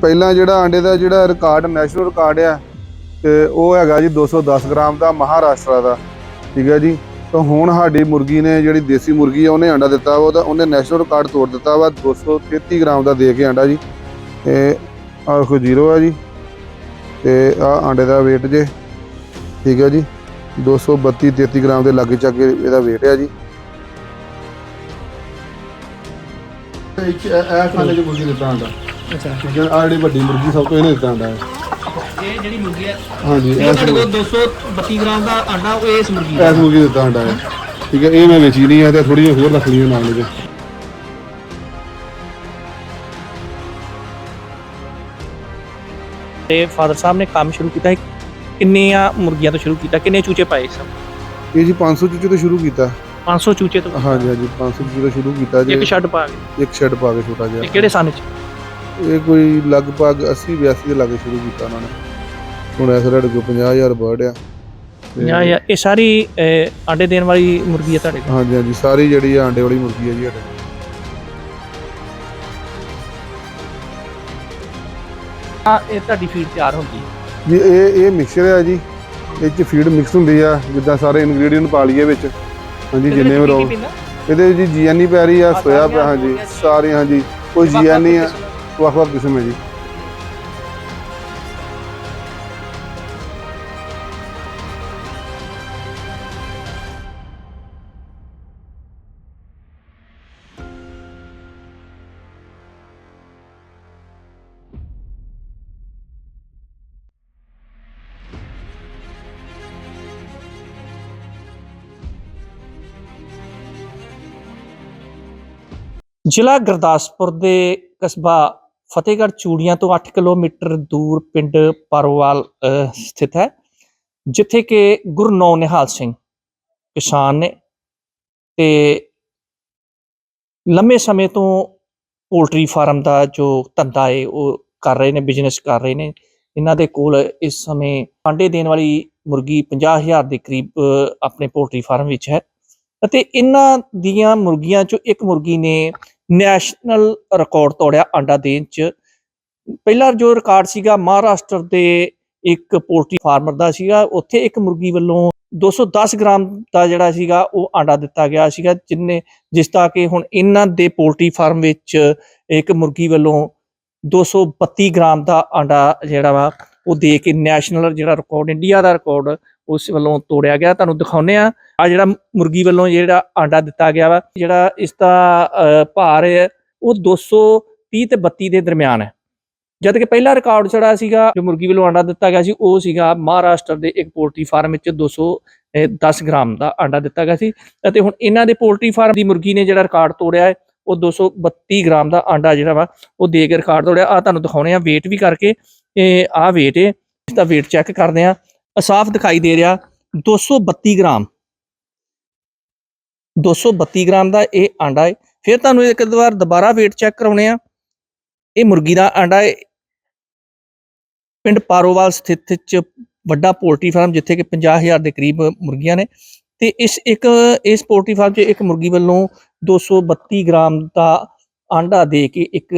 ਪਹਿਲਾਂ ਜਿਹੜਾ ਆਂਡੇ ਦਾ ਜਿਹੜਾ ਰਿਕਾਰਡ ਨੈਸ਼ਨਲ ਰਿਕਾਰਡ ਆ, ਤੇ ਉਹ ਹੈਗਾ ਜੀ 210 ਗ੍ਰਾਮ ਦਾ ਮਹਾਰਾਸ਼ਟਰ ਦਾ, ਠੀਕ ਹੈ ਜੀ? ਤਾਂ ਹੁਣ ਸਾਡੀ ਮੁਰਗੀ ਨੇ ਜਿਹੜੀ ਦੇਸੀ ਮੁਰਗੀ ਆ, ਉਹਨੇ ਆਂਡਾ ਦਿੱਤਾ ਵਾ, ਉਹਦਾ ਉਹਨੇ ਨੈਸ਼ਨਲ ਰਿਕਾਰਡ ਤੋੜ ਦਿੱਤਾ ਵਾ 233 ਗ੍ਰਾਮ ਦਾ ਦੇ ਕੇ ਆਂਡਾ ਜੀ। ਤੇ ਆਹ ਦੇਖੋ ਜ਼ੀਰੋ ਆ ਜੀ, ਤੇ ਆ ਆਂਡੇ ਦਾ weight ਜੇ, ਠੀਕ ਹੈ ਜੀ? 232 33 ਗ੍ਰਾਮ ਦੇ ਲਾਗੇ ਚੱਕ ਇਹਦਾ weight ਆ ਜੀ। ਇਹ ਖਾਣੇ ਚ ਮੁਰਗੀ ਦਿੱਤਾ ਆਂਡਾ। ਅੱਛਾ। ਠੀਕ ਹੈ ਆ ਜਿਹੜੀ ਵੱਡੀ ਮੁਰਗੀ ਸਭ ਤੋਂ ਇਹਨੇ ਦਿੱਤਾ ਆਂਡਾ ਹੈ। ਇਹ ਜਿਹੜੀ ਮੁਰਗੀ ਹੈ ਹਾਂਜੀ ਇਹ ਇਸ ਤੁਹਾਡੇ ਕੋਲ 232 ਗ੍ਰਾਮ ਦਾ ਆਂਡਾ ਉਹ ਇਸ ਮੁਰਗੀ ਦਾ ਐਸ ਮੁਰਗੀ ਦਿੱਤਾ ਆਂਡਾ ਹੈ। ਠੀਕ ਹੈ ਇਹ ਮੈਂ ਵੇਚੀ ਨਹੀਂ ਹੈ ਤੇ ਥੋੜੀ ਹੋਰ ਰੱਖ ਲਈ ਨਾਲ ਇਹਦੇ। ਤੇ ਫਾਦਰ ਸਾਹਿਬ ਨੇ ਕੰਮ ਸ਼ੁਰੂ ਕੀਤਾ। ਕਿੰਨੀਆਂ ਮੁਰਗੀਆਂ ਤੋਂ ਸ਼ੁਰੂ ਕੀਤਾ ਕਿੰਨੇ ਚੂਚੇ ਪਾਏ ਸਭ ਇਹ ਜੀ 500 ਚੂਚੇ ਤੋਂ ਸ਼ੁਰੂ ਕੀਤਾ। 500 ਚੂਚੇ ਤੋਂ? ਹਾਂਜੀ ਹਾਂਜੀ 500 ਚੂਚੇ ਤੋਂ ਸ਼ੁਰੂ ਕੀਤਾ ਜੀ। ਇੱਕ ਛੱਡ ਪਾ ਕੇ। ਇੱਕ ਸ਼ੈੱਡ ਪਾ ਕੇ ਛੋਟਾ ਇਹ ਜਿਹਾ ਕਿਹੜੇ ਸਨ ਚ? ਇਹ ਕੋਈ ਲਗਭਗ 80 82 ਦੇ ਲਾਗੇ ਸ਼ੁਰੂ ਕੀਤਾ ਉਹਨਾਂ ਨੇ ਹੁਣ ਇਸ ਸਾਡੇ ਕੋਲ 50000 ਬਰਡ ਆ ਤੇ- ਜਾਂ ਜਾਂ ਇਹ ਸਾਰੀ ਅਹ, ਆਂਡੇ ਦੇਣ ਵਾਲੀ ਮੁਰਗੀ ਹੈ ਤੁਹਾਡੇ ਕੋਲ ਹਾਂਜੀ ਹਾਂਜੀ ਸਾਰੀ ਜਿਹੜੀ ਆ ਆਂਡੇ ਵਾਲੀ ਮੁਰਗੀ ਹੈ ਜੀ ਸਾਡੇ ਕੋਲ। ਆ ਇਹ ਤੁਹਾਡੀ ਫੀਡ ਤਿਆਰ ਹੁੰਦੀ ਹੈ ਜੀ ਇਹ ਇਹ ਮਿਕਸਚਰ ਹੈ ਜੀ ਇਹ ਚ ਫੀਡ ਮਿਕਸ ਹੁੰਦੀ ਆ ਜਿੱਦਾਂ ਸਾਰੇ ਇਨਗਰੀਡੀਅੰਟ ਪਾ ਲਈਏ ਵਿੱਚ ਹਾਂਜੀ ਜਿੰਨੇ ਵਿੱਚ ਵੀ ਕੀ ਰੋ ਕੀ? ਇਹਦੇ ਜੀ ਜੀਐਨਈ ਪੈ ਰਹੀ ਆ ਆਹ ਸੋਇਆ ਸਾਰੀਆਂ ਪਿਆ ਹਾਂਜੀ ਮੁਰਗੀਆਂ? ਸਾਰੇ ਹਾਂਜੀ ਕੋਈ ਜੀਐਨਈ ਆ ਕਿਸਮ ਵੱਖ ਵੱਖ ਕਿਸਮ ਹੈ ਜੀ। ਜ਼ਿਲ੍ਹਾ ਗੁਰਦਾਸਪੁਰ ਦੇ ਕਸਬਾ ਫਤਿਹਗੜ੍ਹ ਚੂੜੀਆਂ ਤੋਂ 8 ਕਿਲੋਮੀਟਰ ਦੂਰ ਪਿੰਡ ਪਰਵਾਲ ਸਥਿਤ ਹੈ, ਜਿੱਥੇ ਕਿ ਗੁਰਨੌ ਨਿਹਾਲ ਸਿੰਘ ਕਿਸਾਨ ਨੇ ਤੇ ਲੰਮੇ ਸਮੇਂ ਤੋਂ ਪੋਲਟਰੀ ਫਾਰਮ ਦਾ ਜੋ ਧੰਦਾ ਹੈ ਉਹ ਕਰ ਰਹੇ ਨੇ, ਬਿਜ਼ਨਸ ਕਰ ਰਹੇ ਨੇ, ਇਹਨਾਂ ਦੇ ਕੋਲ ਇਸ ਸਮੇਂ ਆਂਡੇ ਦੇਣ ਵਾਲੀ ਮੁਰਗੀ 50000 ਦੇ ਕਰੀਬ ਆਪਣੇ ਪੋਲਟਰੀ ਫਾਰਮ ਵਿੱਚ ਹੈ। ਅਤੇ ਇਹਨਾਂ ਦੀਆਂ ਮੁਰਗੀਆਂ ਚੋਂ ਇੱਕ ਮੁਰਗੀ ਨੇ ਨੈਸ਼ਨਲ ਰਿਕਾਰਡ ਤੋੜਿਆ ਆਂਡਾ ਦੇਣ ਚ। ਪਹਿਲਾ ਜੋ ਰਿਕਾਰਡ ਸੀਗਾ ਮਹਾਰਾਸ਼ਟਰ ਦੇ ਇੱਕ ਪੋਲਟਰੀ ਫਾਰਮਰ ਦਾ ਸੀਗਾ, ਉੱਥੇ ਇੱਕ ਮੁਰਗੀ ਵੱਲੋਂ 210 ਗ੍ਰਾਮ ਦਾ ਜਿਹੜਾ ਸੀਗਾ ਉਹ ਆਂਡਾ ਦਿੱਤਾ ਗਿਆ ਸੀਗਾ, ਜਿੰਨੇ ਜਿਸ ਦਾ ਕਿ ਹੁਣ ਇਹਨਾਂ ਦੇ ਪੋਲਟਰੀ ਫਾਰਮ ਵਿੱਚ ਇੱਕ ਮੁਰਗੀ ਵੱਲੋਂ 232 ਗ੍ਰਾਮ ਦਾ ਆਂਡਾ ਜਿਹੜਾ ਵਾ, ਉਹ ਦੇ ਕੇ ਨੈਸ਼ਨਲ ਜਿਹੜਾ ਰਿਕਾਰਡ, ਇੰਡੀਆ ਦਾ ਰਿਕਾਰਡ ਉਸ ਵੱਲੋਂ ਤੋੜਿਆ ਗਿਆ। ਤੁਹਾਨੂੰ ਦਿਖਾਉਂਦੇ ਆ ਆ ਜਿਹੜਾ ਮੁਰਗੀ ਵੱਲੋਂ ਜਿਹੜਾ ਆਂਡਾ ਦਿੱਤਾ ਗਿਆ ਵਾ, ਜਿਹੜਾ ਇਸ ਦਾ ਭਾਰ ਹੈ, ਉਹ 230 ਤੇ 32 ਦੇ ਦਰਮਿਆਨ ਹੈ। ਜਦ ਕਿ ਪਹਿਲਾ ਰਿਕਾਰਡ ਜਿਹੜਾ ਸੀਗਾ, ਜੋ ਮੁਰਗੀ ਵੱਲੋਂ ਆਂਡਾ ਦਿੱਤਾ ਗਿਆ ਸੀ, ਉਹ ਸੀਗਾ ਮਹਾਰਾਸ਼ਟਰ ਦੇ ਇੱਕ ਪੋਲਟਰੀ ਫਾਰਮ ਵਿੱਚ 210 ਗ੍ਰਾਮ ਦਾ ਆਂਡਾ ਦਿੱਤਾ ਗਿਆ ਸੀ। ਅਤੇ ਹੁਣ ਇਹਨਾਂ ਦੇ ਪੋਲਟਰੀ ਫਾਰਮ ਦੀ ਮੁਰਗੀ ਨੇ ਜਿਹੜਾ ਰਿਕਾਰਡ ਤੋੜਿਆ ਹੈ, ਉਹ 232 ਗ੍ਰਾਮ ਦਾ ਆਂਡਾ ਜਿਹੜਾ ਵਾ, ਉਹ ਦੇ ਕੇ ਰਿਕਾਰਡ ਤੋੜਿਆ। ਆ ਤੁਹਾਨੂੰ ਦਿਖਾਉਣੇ ਆ weight ਵੀ ਕਰਕੇ। ਇਹ ਆ weight ਹੈ, ਇਸ ਦਾ weight ਚੈੱਕ ਕਰਦੇ ਆ ਸਾਫ਼ ਦਿਖਾਈ ਦੇ ਰਿਹਾ 232 ਗ੍ਰਾਮ। 232 ਗ੍ਰਾਮ ਦਾ ਇਹ ਆਂਡਾ ਹੈ ਫਿਰ ਤੁਹਾਨੂੰ ਇੱਕ ਵਾਰ ਦੁਬਾਰਾ weight ਚੈੱਕ ਕਰਾਉਣੇ ਆ। ਇਹ ਮੁਰਗੀ ਦਾ ਆਂਡਾ ਹੈ ਪਿੰਡ ਪਾਰੋਵਾਲ ਸਥਿਤ ਚ ਵੱਡਾ ਪੋਲਟਰੀ ਫਾਰਮ, ਜਿੱਥੇ ਕਿ 50000 ਦੇ ਕਰੀਬ ਮੁਰਗੀਆਂ ਨੇ। ਤੇ ਇਸ ਇੱਕ, ਇਸ ਪੋਲਟਰੀ ਫਾਰਮ 'ਚ ਇੱਕ ਮੁਰਗੀ ਵੱਲੋਂ 232 ਗ੍ਰਾਮ ਦਾ ਆਂਡਾ ਦੇ ਕੇ ਇੱਕ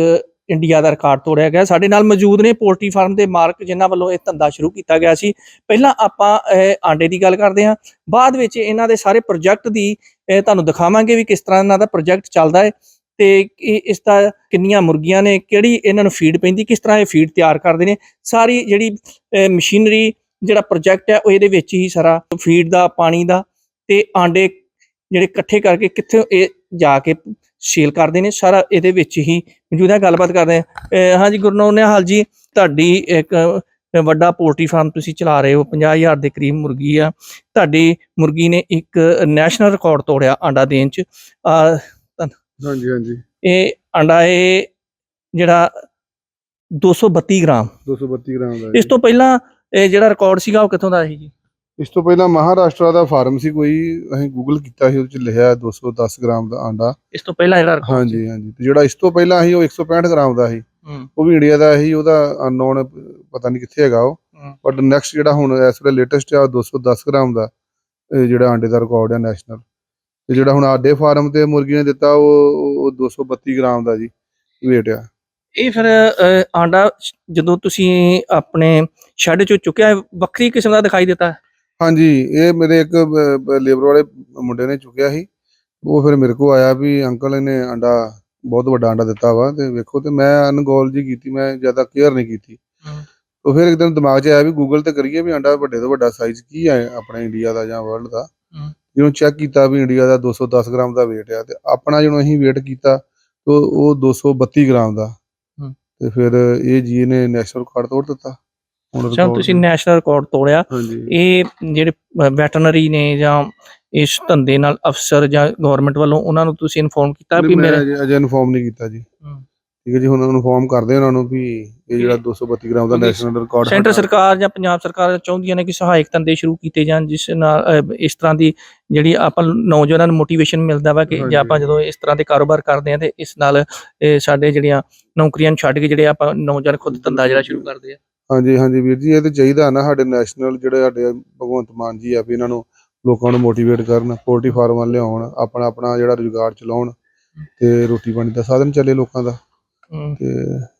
ਇੰਡੀਆ ਦਾ ਰਿਕਾਰਡ ਤੋੜਿਆ ਗਿਆ। ਸਾਡੇ ਨਾਲ ਮੌਜੂਦ ਨੇ ਪੋਲਟਰੀ ਫਾਰਮ ਦੇ ਮਾਲਕ ਜਿਨ੍ਹਾਂ ਵੱਲੋਂ ਇਹ ਧੰਦਾ ਸ਼ੁਰੂ ਕੀਤਾ ਗਿਆ ਸੀ। ਪਹਿਲਾਂ ਆਪਾਂ ਆਂਡੇ ਦੀ ਗੱਲ ਕਰਦੇ ਹਾਂ। ਬਾਅਦ ਵਿੱਚ ਇਹਨਾਂ ਦੇ ਸਾਰੇ ਪ੍ਰੋਜੈਕਟ ਦੀ ਤੁਹਾਨੂੰ ਦਿਖਾਵਾਂਗੇ ਵੀ ਕਿਸ ਤਰ੍ਹਾਂ ਇਹਨਾਂ ਦਾ ਪ੍ਰੋਜੈਕਟ ਚੱਲਦਾ ਹੈ ਤੇ ਇਹ- ਇਸ ਦਾ ਕਿੰਨੀਆਂ ਮੁਰਗੀਆਂ ਨੇ, ਕਿਹੜੀ ਇਹਨਾਂ ਨੂੰ ਫੀਡ ਪੈਂਦੀ, ਕਿਸ ਤਰ੍ਹਾਂ ਇਹ ਫੀਡ ਤਿਆਰ ਕਰਦੇ ਨੇ। ਸਾਰੀ ਜਿਹੜੀ ਮਸ਼ੀਨਰੀ ਜਿਹੜਾ ਪ੍ਰੋਜੈਕਟ ਹੈ, ਉਹ ਇਹਦੇ ਵਿੱਚ ਹੀ ਸਾਰਾ ਫੀਡ ਦਾ, ਪਾਣੀ ਦਾ ਤੇ ਆਂਡੇ ਜਿਹੜੇ ਇਕੱਠੇ ਕਰਕੇ ਕਿੱਥੇ ਇਹ ਜਾ ਕੇ ਸੇਲ ਕਰਦੇ ਨੇ ਸਾਰਾ ਇਹਦੇ ਵਿੱਚ ਹੀ ਮੌਜੂਦ ਗੱਲਬਾਤ ਕਰਦੇ ਹਾਂ। ਹਾਂਜੀ ਗੁਰਨੌਰ ਨਿਹਾਲ ਜੀ ਤੁਹਾਡੀ ਇੱਕ ਵੱਡਾ ਪੋਲਟਰੀ ਫਾਰਮ ਤੁਸੀਂ ਚਲਾ ਰਹੇ ਹੋ 50000 ਦੇ ਕਰੀਬ ਮੁਰਗੀ ਆ। ਤੁਹਾਡੀ ਮੁਰਗੀ ਨੇ ਇੱਕ ਨੈਸ਼ਨਲ ਰਿਕਾਰਡ ਤੋੜਿਆ ਆਂਡਾ ਦੇਣ ਚ। ਹਾਂਜੀ ਹਾਂਜੀ। ਇਹ ਆਂਡਾ ਇਹ ਜਿਹੜਾ 232 ਗ੍ਰਾਮ। 232 ਗ੍ਰਾਮ ਦਾ ਇਸ। ਤੋਂ ਪਹਿਲਾਂ ਇਹ ਜਿਹੜਾ ਰਿਕਾਰਡ ਸੀਗਾ ਉਹ ਕਿੱਥੋਂ ਦਾ ਸੀ ਜੀ? ਇਸ ਤੋਂ ਪਹਿਲਾਂ ਮਹਾਰਾਸ਼ਟਰ ਦਾ ਫਾਰਮ ਸੀ ਕੋਈ ਅਸੀਂ ਗੂਗਲ ਕੀਤਾ ਸੀ ਉਹਦੇ ਚ ਲਿਖਿਆ 210 ਗ੍ਰਾਮ ਦਾ ਆਂਡਾ। ਇਸ ਤੋਂ ਪਹਿਲਾਂ ਜਿਹੜਾ ਹਾਂਜੀ ਹਾਂਜੀ ਤੇ ਜਿਹੜਾ ਇਸ ਤੋਂ ਪਹਿਲਾਂ ਸੀ ਉਹ 165 ਗ੍ਰਾਮ ਦਾ ਸੀ। ਉਹ ਵੀ ਇੰਡੀਆ ਦਾ ਸੀ ਉਹਦਾ ਅਨਨੋਨ ਪਤਾ ਨਹੀਂ ਕਿੱਥੇ ਹੈਗਾ ਉਹ। ਬਟ ਨੈਕਸਟ ਜਿਹੜਾ ਹੁਣ ਇਸ ਵੇਲੇ ਲੇਟੈਸਟ ਆ ਉਹ 210 ਗ੍ਰਾਮ ਦਾ ਜਿਹੜਾ ਆਂਡੇ ਦਾ ਰਿਕਾਰਡ ਹੈ ਨੈਸ਼ਨਲ ਤੇ ਜਿਹੜਾ ਹੁਣ ਆਡੇ ਫਾਰਮ ਤੇ ਮੁਰਗੀ ਨੇ ਦਿੱਤਾ ਉਹ ਉਹ 232 ਗ੍ਰਾਮ ਦਾ ਜੀ weight ਆ। ਇਹ ਫਿਰ ਆਂਡਾ ਜਦੋਂ ਤੁਸੀਂ ਆਪਣੇ ਸ਼ੈੱਡ ਚੋਂ ਚੁੱਕਿਆ ਵੱਖਰੀ ਕਿਸਮ ਦਾ ਦਿਖਾਈ ਦਿੱਤਾ? ਹਾਂਜੀ ਇਹ ਮੇਰੇ ਇੱਕ ਲੇਬਰ ਵਾਲੇ ਮੁੰਡੇ ਨੇ ਚੁੱਕਿਆ ਸੀ ਉਹ ਫਿਰ ਮੇਰੇ ਕੋ ਆਇਆ ਵੀ ਅੰਕਲ ਇਹਨੇ ਅੰਡਾ ਬਹੁਤ ਵੱਡਾ ਅੰਡਾ ਦਿੱਤਾ ਵਾ ਤੇ ਵੇਖੋ ਤੇ ਮੈਂ ਅਨਗੋਲ ਜੀ ਕੀਤੀ ਮੈਂ ਜ਼ਿਆਦਾ ਕੇਅਰ ਨਹੀਂ ਕੀਤੀ। ਤਾਂ ਫਿਰ ਇੱਕਦਮ ਦਿਮਾਗ 'ਚ ਆਇਆ ਵੀ ਗੂਗਲ ਤੇ ਕਰੀਏ ਵੀ ਅੰਡਾ ਵੱਡੇ ਤੋਂ ਵੱਡਾ ਸਾਈਜ਼ ਕੀ ਹੈ ਆਪਣੇ ਇੰਡੀਆ ਦਾ ਜਾਂ ਵਰਲਡ ਦਾ। ਜਦੋਂ ਚੈੱਕ ਕੀਤਾ ਵੀ ਇੰਡੀਆ ਦਾ 210 ਗ੍ਰਾਮ ਦਾ weight ਆ ਤੇ ਆਪਣਾ ਜਦੋਂ ਅਸੀਂ weight ਕੀਤਾ ਤਾਂ ਉਹ 232 ਗ੍ਰਾਮ ਦਾ। ਤੇ ਫਿਰ ਇਹ ਜੀ ਨੇ ਨੈਸ਼ਨਲ ਰਿਕਾਰਡ ਤੋੜ ਦਿੱਤਾ ਹੁਣ record- ਤੁਸੀਂ ਨੈਸ਼ਨਲ ਰਿਕਾਰਡ ਤੋੜਿਆ। ਹਾਂਜੀ। ਇਹ ਜਿਹੜੇ ਵੈਟਰਨਰੀ ਨੇ ਜਾਂ ਇਸ ਧੰਦੇ ਨਾਲ ਅਫਸਰ ਜਾਂ ਗਵਰਨਮੈਂਟ ਵੱਲੋਂ ਉਹਨਾਂ ਨੂੰ ਤੁਸੀਂ ਇਨਫੋਰਮ ਕੀਤਾ ਵੀ ਮੇਰੇ ਅਜੇ- ਇਨਫੋਰਮ ਨਹੀਂ ਕੀਤਾ ਜੀ। ਠੀਕ ਹੈ ਜੀ ਹੁਣ ਇਨਫੋਰਮ ਕਰਦੇ ਉਹਨਾਂ ਨੂੰ ਵੀ ਇਹ ਜਿਹੜਾ 232 ਗ੍ਰਾਮ ਦਾ ਨੈਸ਼ਨਲ ਰਿਕਾਰਡ ਸੈਂਟਰ ਸਰਕਾਰ ਜਾਂ ਪੰਜਾਬ ਸਰਕਾਰ ਚਾਹੁੰਦੀਆਂ ਨੇ ਕਿ ਸਹਾਇਕ ਧੰਦੇ ਸ਼ੁਰੂ ਕੀਤੇ ਜਾਣ ਜਿਸ ਨਾਲ ਇਸ ਤਰ੍ਹਾਂ ਦੀ ਜਿਹੜੀ ਆਪਾਂ ਨੌਜਵਾਨਾਂ ਨੂੰ ਮੋਟੀਵੇਸ਼ਨ ਮਿਲਦਾ ਵਾ ਕਿ ਜੇ। ਆਪਾਂ ਜਦੋਂ ਇਸ ਤਰ੍ਹਾਂ ਦੇ ਕਾਰੋਬਾਰ ਕਰਦੇ ਆ ਤੇ ਇਸ ਨਾਲ ਸਾਡੇ ਜਿਹੜੀਆਂ ਨੌਕਰੀਆਂ ਛੱਡ ਕੇ ਜਿਹੜੇ ਆਪਾਂ ਨੌਜਵਾਨ ਖੁਦ ਧੰਦਾ ਜਿਹੜਾ ਸ਼ੁਰੂ ਕਰਦੇ ਆ। ਹਾਂਜੀ ਹਾਂਜੀ ਵੀਰ ਜੀ ਇਹ ਤੇ ਚਾਹੀਦਾ ਨਾ ਸਾਡੇ ਨੈਸ਼ਨਲ ਜਿਹੜੇ ਸਾਡੇ ਭਗਵੰਤ ਮਾਨ ਜੀ ਆ ਵੀ ਇਹਨਾਂ ਨੂੰ ਲੋਕਾਂ ਨੂੰ ਮੋਟੀਵੇਟ ਕਰਨ ਪੋਲਟਰੀ ਫਾਰਮਾਂ ਲਿਆਉਣ ਆਪਣਾ ਆਪਣਾ ਜਿਹੜਾ ਰੁਜ਼ਗਾਰ ਚਲਾਉਣ ਤੇ ਰੋਟੀ ਪਾਣੀ ਦਾ ਸਾਧਨ ਚੱਲੇ ਲੋਕਾਂ ਦਾ ਤੇ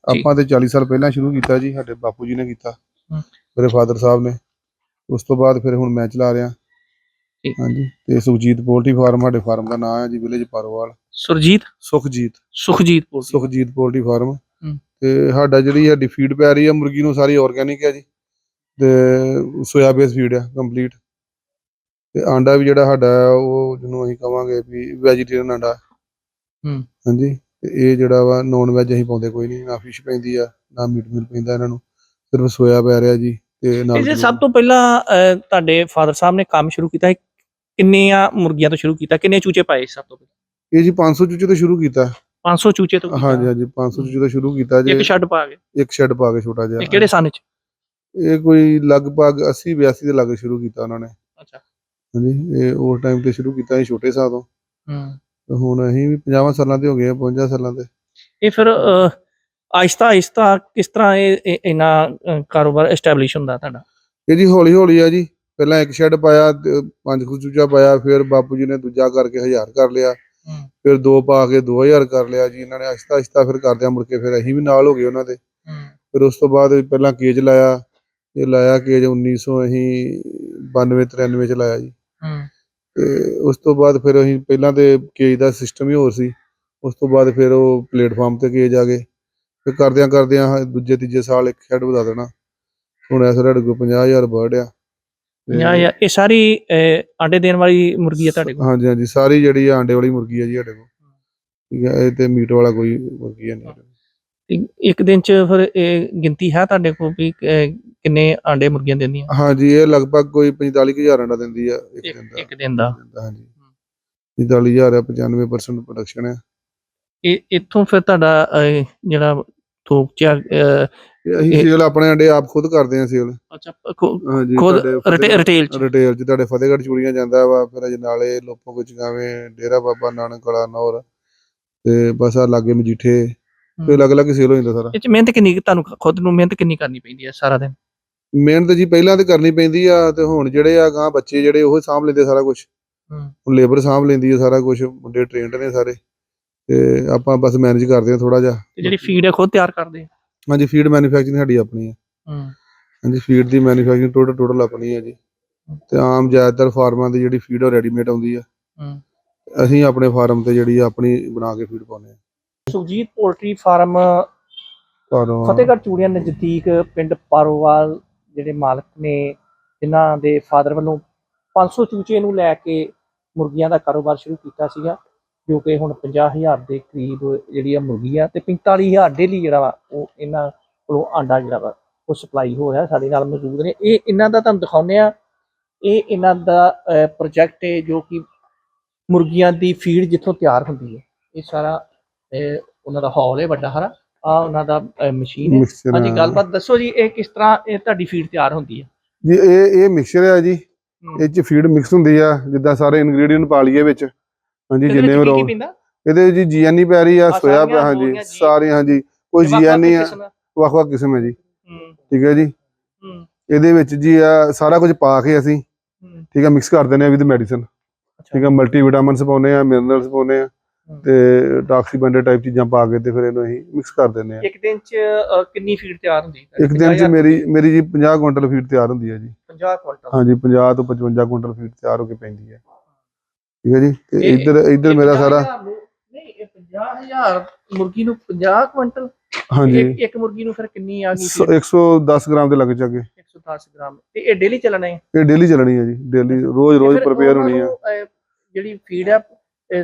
ਆਪਾਂ ਤੇ 40 ਸਾਲ ਪਹਿਲਾਂ ਸ਼ੁਰੂ ਕੀਤਾ ਜੀ ਸਾਡੇ ਬਾਪੂ ਜੀ ਨੇ ਕੀਤਾ। ਮੇਰੇ ਫਾਦਰ ਸਾਹਿਬ ਨੇ ਉਸ ਤੋਂ ਬਾਅਦ ਫਿਰ ਹੁਣ ਮੈਂ ਚਲਾ ਰਿਹਾ। ਹਾਂਜੀ ਤੇ ਸੁਖਜੀਤ ਪੋਲਟਰੀ ਫਾਰਮ ਸਾਡੇ ਫਾਰਮ ਦਾ ਨਾਮ ਹੈ ਜੀ village Parwal Surjeet Sukhjeet Sukhjeet. Sukhjeet poultry farm. ਤੇ ਸਾਡਾ ਜਿਹੜੀ ਸਾਡੀ ਫੀਡ ਪੈ ਰਹੀ ਆ ਮੁਰਗੀ ਨੂੰ ਸਾਰੀ ਆਰਗੇਨਿਕ ਹੈ ਜੀ ਤੇ ਸੋਇਆ ਬੇਸ ਫੀਡ ਆ ਕੰਪਲੀਟ ਤੇ ਆਂਡਾ ਵੀ ਜਿਹੜਾ ਸਾਡਾ ਹੈ, ਉਹ ਜਿਹਨੂੰ ਅਸੀਂ ਕਵਾਂਗੇ ਵੀ ਵੈਜੀਟੇਰੀਅਨ ਆਂਡਾ। ਹਮ। ਹਾਂਜੀ ਤੇ ਇਹ ਜਿਹੜਾ ਵਾ ਨੌਨ ਵੈਜ ਅਸੀਂ ਪਾਉਂਦੇ ਕੋਈ ਨਹੀਂ ਨਾ ਫਿਸ਼ ਪੈਂਦੀ ਆ ਨਾ ਮੀਟ ਮੀਲ ਪੈਂਦਾ ਇਹਨਾਂ ਨੂੰ ਸਿਰਫ ਸੋਇਆ ਪੈ ਰਿਹਾ ਜੀ ਤੇ ਨਾਲ ਜੇ ਸਭ ਤੋਂ ਪਹਿਲਾਂ ਤੁਹਾਡੇ ਫਾਦਰ ਸਾਹਿਬ ਨੇ ਕੰਮ ਸ਼ੁਰੂ ਕੀਤਾ ਇਹ ਕਿੰਨੀਆਂ ਮੁਰਗੀਆਂ ਤੋਂ ਸ਼ੁਰੂ ਕੀਤਾ ਕਿੰਨੇ ਚੂਚੇ ਪਾਏ ਸਭ ਤੋਂ ਪਹਿਲਾਂ? ਇਹ ਜੀ 500 ਚੂਚੇ ਤੋਂ ਸ਼ੁਰੂ ਕੀਤਾ। 500 ਚੂਚੇ ਤੋਂ। ਹਾਂਜੀ ਹਾਂਜੀ 500 ਚੂਚੇ ਤੋਂ ਸ਼ੁਰੂ ਕੀਤਾ ਜੀ। ਇੱਕ ਛੱਡ ਪਾ ਕੇ। ਇੱਕ ਸ਼ੈੱਡ ਪਾ ਕੇ ਛੋਟਾ ਜਿਹਾ। ਇਹ ਕਿਹੜੇ ਸਨ ਚ? ਇਹ ਕੋਈ ਲਗਭਗ 80 82 ਦੇ ਲਾਗੇ ਸ਼ੁਰੂ ਕੀਤਾ ਉਹਨਾਂ ਨੇ। ਅੱਛਾ। ਹਾਂਜੀ ਇਹ ਉਸ ਟਾਈਮ ਤੇ ਸ਼ੁਰੂ ਕੀਤਾ ਸੀ ਛੋਟੇ ਸਾਹ ਤੋਂ। ਹੂੰ। ਤੇ ਹੁਣ ਅਸੀਂ ਵੀ 50 ਸਾਲਾਂ ਦੇ ਹੋ ਗਏ ਆ 52 ਸਾਲਾਂ ਦੇ। ਇਹ ਫਿਰ ਅਹ, ਆਹਿਸਤਾ ਆਹਿਸਤਾ ਕਿਸ ਤਰ੍ਹਾਂ ਇਹ ਇਹ ਇੰਨਾ ਅਹ, ਕਾਰੋਬਾਰ ਐਸਟੈਬਲਿਸ਼ ਹੁੰਦਾ ਤੁਹਾਡਾ? ਇਹ ਜੀ ਹੌਲੀ ਹੌਲੀ ਆ ਜੀ। ਪਹਿਲਾਂ ਇੱਕ ਸ਼ੈੱਡ ਪਾਇਆ ਤੇ ਪੰਜ ਕੁ ਚੂਚਾ ਪਾਇਆ ਫਿਰ ਬਾਪੂ ਜੀ ਨੇ ਦੂਜਾ ਕਰਕੇ 1000 ਕਰ ਲਿਆ। ਫਿਰ ਦੋ ਪਾ ਕੇ 2000 ਕਰ ਲਿਆ ਜੀ ਇਹਨਾਂ ਨੇ ਆਹਿਸਤਾ ਆਹਿਸਤਾ ਫਿਰ ਕਰਦਿਆਂ ਮੁੜ ਕੇ ਫਿਰ ਅਸੀਂ ਵੀ ਨਾਲ ਹੋ ਗਏ ਉਹਨਾਂ ਦੇ। ਫਿਰ ਉਸ ਤੋਂ ਬਾਅਦ ਪਹਿਲਾਂ ਕੇਜ ਲਾਇਆ ਇਹ ਲਾਇਆ ਕੇਜ 1900 ਅਸੀਂ 92 93 ਚ ਲਾਇਆ ਜੀ। ਤੇ ਉਸ ਤੋਂ ਬਾਅਦ ਫਿਰ ਅਸੀਂ ਪਹਿਲਾਂ ਤੇ ਕੇਜ ਦਾ ਸਿਸਟਮ ਹੀ ਹੋਰ ਸੀ ਉਸ ਤੋਂ ਬਾਅਦ ਫਿਰ ਉਹ ਪਲੇਟਫਾਰਮ ਤੇ ਕੇਜ ਆ ਗਏ। ਫਿਰ ਕਰਦਿਆਂ ਕਰਦਿਆਂ ਦੂਜੇ ਤੀਜੇ ਸਾਲ ਇੱਕ ਸ਼ੈੱਡ ਵਧਾ ਦੇਣਾ। ਹੁਣ ਇਸ ਸਾਡੇ ਕੋਲ 50000 ਬਰਡ ਆ। ਜਾਂ ਜਾਂ ਇਹ ਸਾਰੀ ਆਂਡੇ ਦੇਣ ਵਾਲੀ ਮੁਰਗੀ ਹੈ ਤੁਹਾਡੇ ਕੋਲ? ਹਾਂਜੀ ਹਾਂਜੀ ਸਾਰੀ ਜਿਹੜੀ ਆ ਆਂਡੇ ਵਾਲੀ ਮੁਰਗੀ ਆ ਜੀ ਸਾਡੇ ਕੋਲ। ਠੀਕ ਹੈ ਇਹ ਤੇ ਮੀਟ ਵਾਲਾ ਕੋਈ ਮੁਰਗੀ ਹੈ ਨਹੀਂ। ਇੱਕ ਦਿਨ ਚ ਫਿਰ ਇਹ ਗਿਣਤੀ ਹੈ ਤੁਹਾਡੇ ਕੋਲ ਵੀ ਕਿੰਨੇ ਆਂਡੇ ਮੁਰਗੀਆਂ ਦਿੰਦੀਆਂ? ਹਾਂਜੀ ਇਹ ਲਗਭਗ ਕੋਈ 45000 ਅੰਡਾ ਦਿੰਦੀ ਆ ਇੱਕ ਦਿਨ ਦਾ। ਇੱਕ ਦਿਨ ਦਾ। ਹਾਂਜੀ। 45000 ਆ 95% ਪ੍ਰੋਡਕਸ਼ਨ ਹੈ ਇਹ ਇੱਥੋਂ ਫਿਰ ਤੁਹਾਡਾ ਜਿਹੜਾ ਥੋਕ ਚ ਅਸੀਂ ਸੇਲ ਆਪਣੇ ਅੰਡੇ ਆਪ ਖੁਦ ਕਰਦੇ ਆ ਸੇਲ। ਅੱਛਾ ਹਾਂਜੀ ਖੁਦ ਰਿਟੇਲ ਚ। ਰਿਟੇਲ ਚ ਤੁਹਾਡੇ ਫਤਿਹਗੜ੍ਹ ਚੂੜੀਆਂ ਜਾਂਦਾ ਵਾ ਫਿਰ ਅਜਨਾਲੇ ਲੋਪੋ ਕੁਝ ਗਾਵੇਂ ਡੇਰਾ ਬਾਬਾ ਨਾਨਕ ਨੌਰ ਤੇ ਬਸ ਆ ਲਾਗੇ ਮਜੀਠੇ ਤੇ ਅਲੱਗ ਅਲੱਗ ਸੇਲ ਹੋ ਜਾਂਦਾ ਸਾਰਾ। ਇਹ ਚ ਮਿਹਨਤ ਕਿੰਨੀ ਤੁਹਾਨੂੰ ਖੁਦ ਨੂੰ ਮਿਹਨਤ ਕਿੰਨੀ ਕਰਨੀ ਪੈਂਦੀ ਹੈ ਸਾਰਾ ਦਿਨ? ਮਿਹਨਤ ਜੀ ਪਹਿਲਾਂ ਤੇ ਕਰਨੀ ਪੈਂਦੀ ਆ ਤੇ ਹੁਣ ਜਿਹੜੇ ਆ ਗਾਂ ਬੱਚੇ ਜਿਹੜੇ ਉਹ ਸਾਂਭ ਲੈਂਦੇ ਸਾਰਾ ਕੁਝ ਹੁਣ ਲੇਬਰ ਸਾਂਭ ਲੈਂਦੀ ਆ ਸਾਰਾ ਕੁਝ ਮੁੰਡੇ ਟ੍ਰੇਨਡ ਨੇ ਸਾਰੇ ਤੇ ਆਪਾਂ ਬਸ ਮੈਨੇਜ ਕਰਦੇ ਆ ਥੋੜਾ ਜਿਹਾ। ਤੇ ਜਿਹੜੀ ਫੀਡ ਹੈ ਖੁਦ ਤਿਆਰ ਕਰਦੇ ਆ? ਹਾਂਜੀ ਫੀਡ ਮੈਨੂਫੈਕਚਰਿੰਗ ਸਾਡੀ ਆਪਣੀ ਹੈ ਹੂੰ। ਹਾਂਜੀ ਫੀਡ ਦੀ ਮੈਨੂਫੈਕਚਰਿੰਗ ਟੋਟਲ ਟੋਟਲ ਆਪਣੀ ਹੈ ਜੀ। ਤੇ ਆਮ ਜ਼ਿਆਦਾਤਰ ਫਾਰਮਾਂ ਦੀ ਜਿਹੜੀ ਫੀਡ ਉਹ ਰੈਡੀਮੇਡ ਆਉਂਦੀ ਆ। ਹੂੰ। ਅਸੀਂ ਆਪਣੇ ਫਾਰਮ ਤੇ ਜਿਹੜੀ ਆਪਣੀ ਬਣਾ ਕੇ ਫੀਡ ਪਾਉਂਦੇ ਆ। ਸੁਖਜੀਤ ਪੋਲਟਰੀ ਫਾਰਮ ਪਰ ਫਤਿਹਗੜ੍ਹ ਚੂੜੀਆਂ ਨਜ਼ਦੀਕ ਪਿੰਡ ਪਾਰੋਵਾਲ ਜਿਹੜੇ ਮਾਲਕ ਨੇ ਜਿਨ੍ਹਾਂ ਦੇ ਫਾਦਰ ਵੱਲੋਂ 500 ਚੂਚੇ ਨੂੰ ਲੈ ਕੇ ਮੁਰਗੀਆਂ ਦਾ ਕਾਰੋਬਾਰ ਸ਼ੁਰੂ ਕੀਤਾ ਸੀਗਾ। ਜੋ ਕਿ ਹੁਣ 50000 ਦੇ ਕਰੀਬ ਜਿਹੜੀ ਆ ਮੁਰਗੀ ਆ ਤੇ 45000 ਡੇਲੀ ਜਿਹੜਾ ਵਾ ਉਹ ਇਹਨਾਂ ਕੋਲੋਂ ਆਂਡਾ ਜਿਹੜਾ ਵਾ ਉਹ ਸਪਲਾਈ ਹੋ ਰਿਹਾ ਸਾਡੇ ਨਾਲ ਮੌਜੂਦ ਨੇ। ਇਹ ਇਹਨਾਂ ਦਾ ਤੁਹਾਨੂੰ ਦਿਖਾਉਂਦੇ ਆ। ਇਹ ਇਹਨਾਂ ਦਾ ਪ੍ਰੋਜੈਕਟ ਹੈ ਜੋ ਕਿ ਮੁਰਗੀਆਂ ਦੀ ਫੀਡ ਜਿੱਥੋਂ ਤਿਆਰ ਹੁੰਦੀ ਹੈ। ਇਹ ਸਾਰਾ ਉਹਨਾਂ ਦਾ ਹਾਲ ਹੈ ਵੱਡਾ ਸਾਰਾ ਆ ਉਹਨਾਂ ਦਾ ਮਸ਼ੀਨ ਹੈ। ਹਾਂਜੀ ਗੱਲਬਾਤ ਦੱਸੋ ਜੀ ਇਹ ਕਿਸ ਤਰ੍ਹਾਂ ਇਹ ਤੁਹਾਡੀ ਫੀਡ ਤਿਆਰ ਹੁੰਦੀ ਹੈ? ਜੀ ਇਹ ਇਹ ਮਿਕਸਚਰ ਹੈ ਜੀ। ਇਹ ਚ ਫੀਡ ਮਿਕਸ ਹੁੰਦੀ ਆ ਜਿੱਦਾਂ ਸਾਰੇ ਇਨਗਰੀਡੀਅੰਟ ਪਾ ਲਈਏ ਵਿੱਚ। ਹਾਂਜੀ ਜਿੰਨੇ ਵੀ ਕੀ ਕੀ ਰੋ ਪੈਂਦਾ? ਇਹਦੇ ਜੀ ਜੀਐਨਈ ਪੈ ਰਹੀ ਆ ਸੋਇਆ ਸਾਰੀਆਂ ਹਾਂਜੀ ਹੋਣਗੀਆਂ ਜੀ। ਸਾਰੀ ਹਾਂਜੀ ਕੋਈ ਜੀਐਨਈ ਆ। ਵੱਖ ਵੱਖ ਕਿਸਮ ਹੈ ਜੀ। ਠੀਕ ਹੈ ਜੀ। ਇਹਦੇ ਵਿੱਚ ਜੀ ਆ ਸਾਰਾ ਕੁਝ ਪਾ ਕੇ ਅਸੀਂ ਠੀਕ ਹੈ ਮਿਕਸ ਕਰ ਦਿੰਦੇ ਆ ਵਿਦ ਮੈਡੀਸਨ। ਠੀਕ ਹੈ ਮਲਟੀ ਵਿਟਾਮਿਨਸ ਪਾਉਂਦੇ ਆ ਮਿਨਰਲਸ ਪਾਉਂਦੇ ਆ ਤੇ ਟਾਕਸੀ ਬੰਡੇ ਟਾਈਪ ਚੀਜ਼ਾਂ ਪਾ ਕੇ ਤੇ ਫਿਰ ਇਹਨੂੰ ਅਸੀਂ ਮਿਕਸ ਕਰ ਦਿੰਦੇ ਆ ਇੱਕ ਦਿਨ ਚ ਕਿੰਨੀ ਫੀਡ ਤਿਆਰ ਹੁੰਦੀ ਹੈ? ਇੱਕ ਦਿਨ 'ਚ ਮੇਰੀ ਮੇਰੀ ਜੀ 50 ਕੁਇੰਟਲ ਫੀਡ ਤਿਆਰ ਹੁੰਦੀ ਹੈ ਜੀ। 50 ਕੁਇੰਟਲ? ਹਾਂਜੀ 50 ਤੋਂ 55 ਕੁਇੰਟਲ ਫੀਡ ਤਿਆਰ ਹੋ ਕੇ ਪੈਂਦੀ ਹੈ। ਠੀਕ ਹੈ ਜੀ? ਤੇ ਇਹ- ਇੱਧਰ ਇੱਧਰ ਮੇਰਾ 50,000 ਸਾਰਾ ਨੂੰ- ਨਹੀਂ ਇਹ 50000 ਮੁਰਗੀ ਨੂੰ 50 ਕੁਇੰਟਲ? ਹਾਂਜੀ। ਇੱਕ ਇੱਕ ਮੁਰਗੀ ਨੂੰ ਫਿਰ ਕਿੰਨੀ ਆ ਗਈ ਸੌ- 110 ਗ੍ਰਾਮ ਦੇ ਲੱਗ ਜਾਗੇ। 110 ਗ੍ਰਾਮ। ਤੇ ਇਹ ਡੇਲੀ ਚੱਲਣਾ ਹੈ? ਇਹ ਡੇਲੀ ਚੱਲਣੀ ਹੈ ਜੀ। ਡੇਲੀ ਰੋਜ਼ ਰੋਜ਼ ਫਿਰ ਪ੍ਰਪੇਅਰ ਉਹਨਾਂ ਹੋਣੀ ਹੈ ਨੂੰ, ਅਹ, ਜਿਹੜੀ ਫੀਡ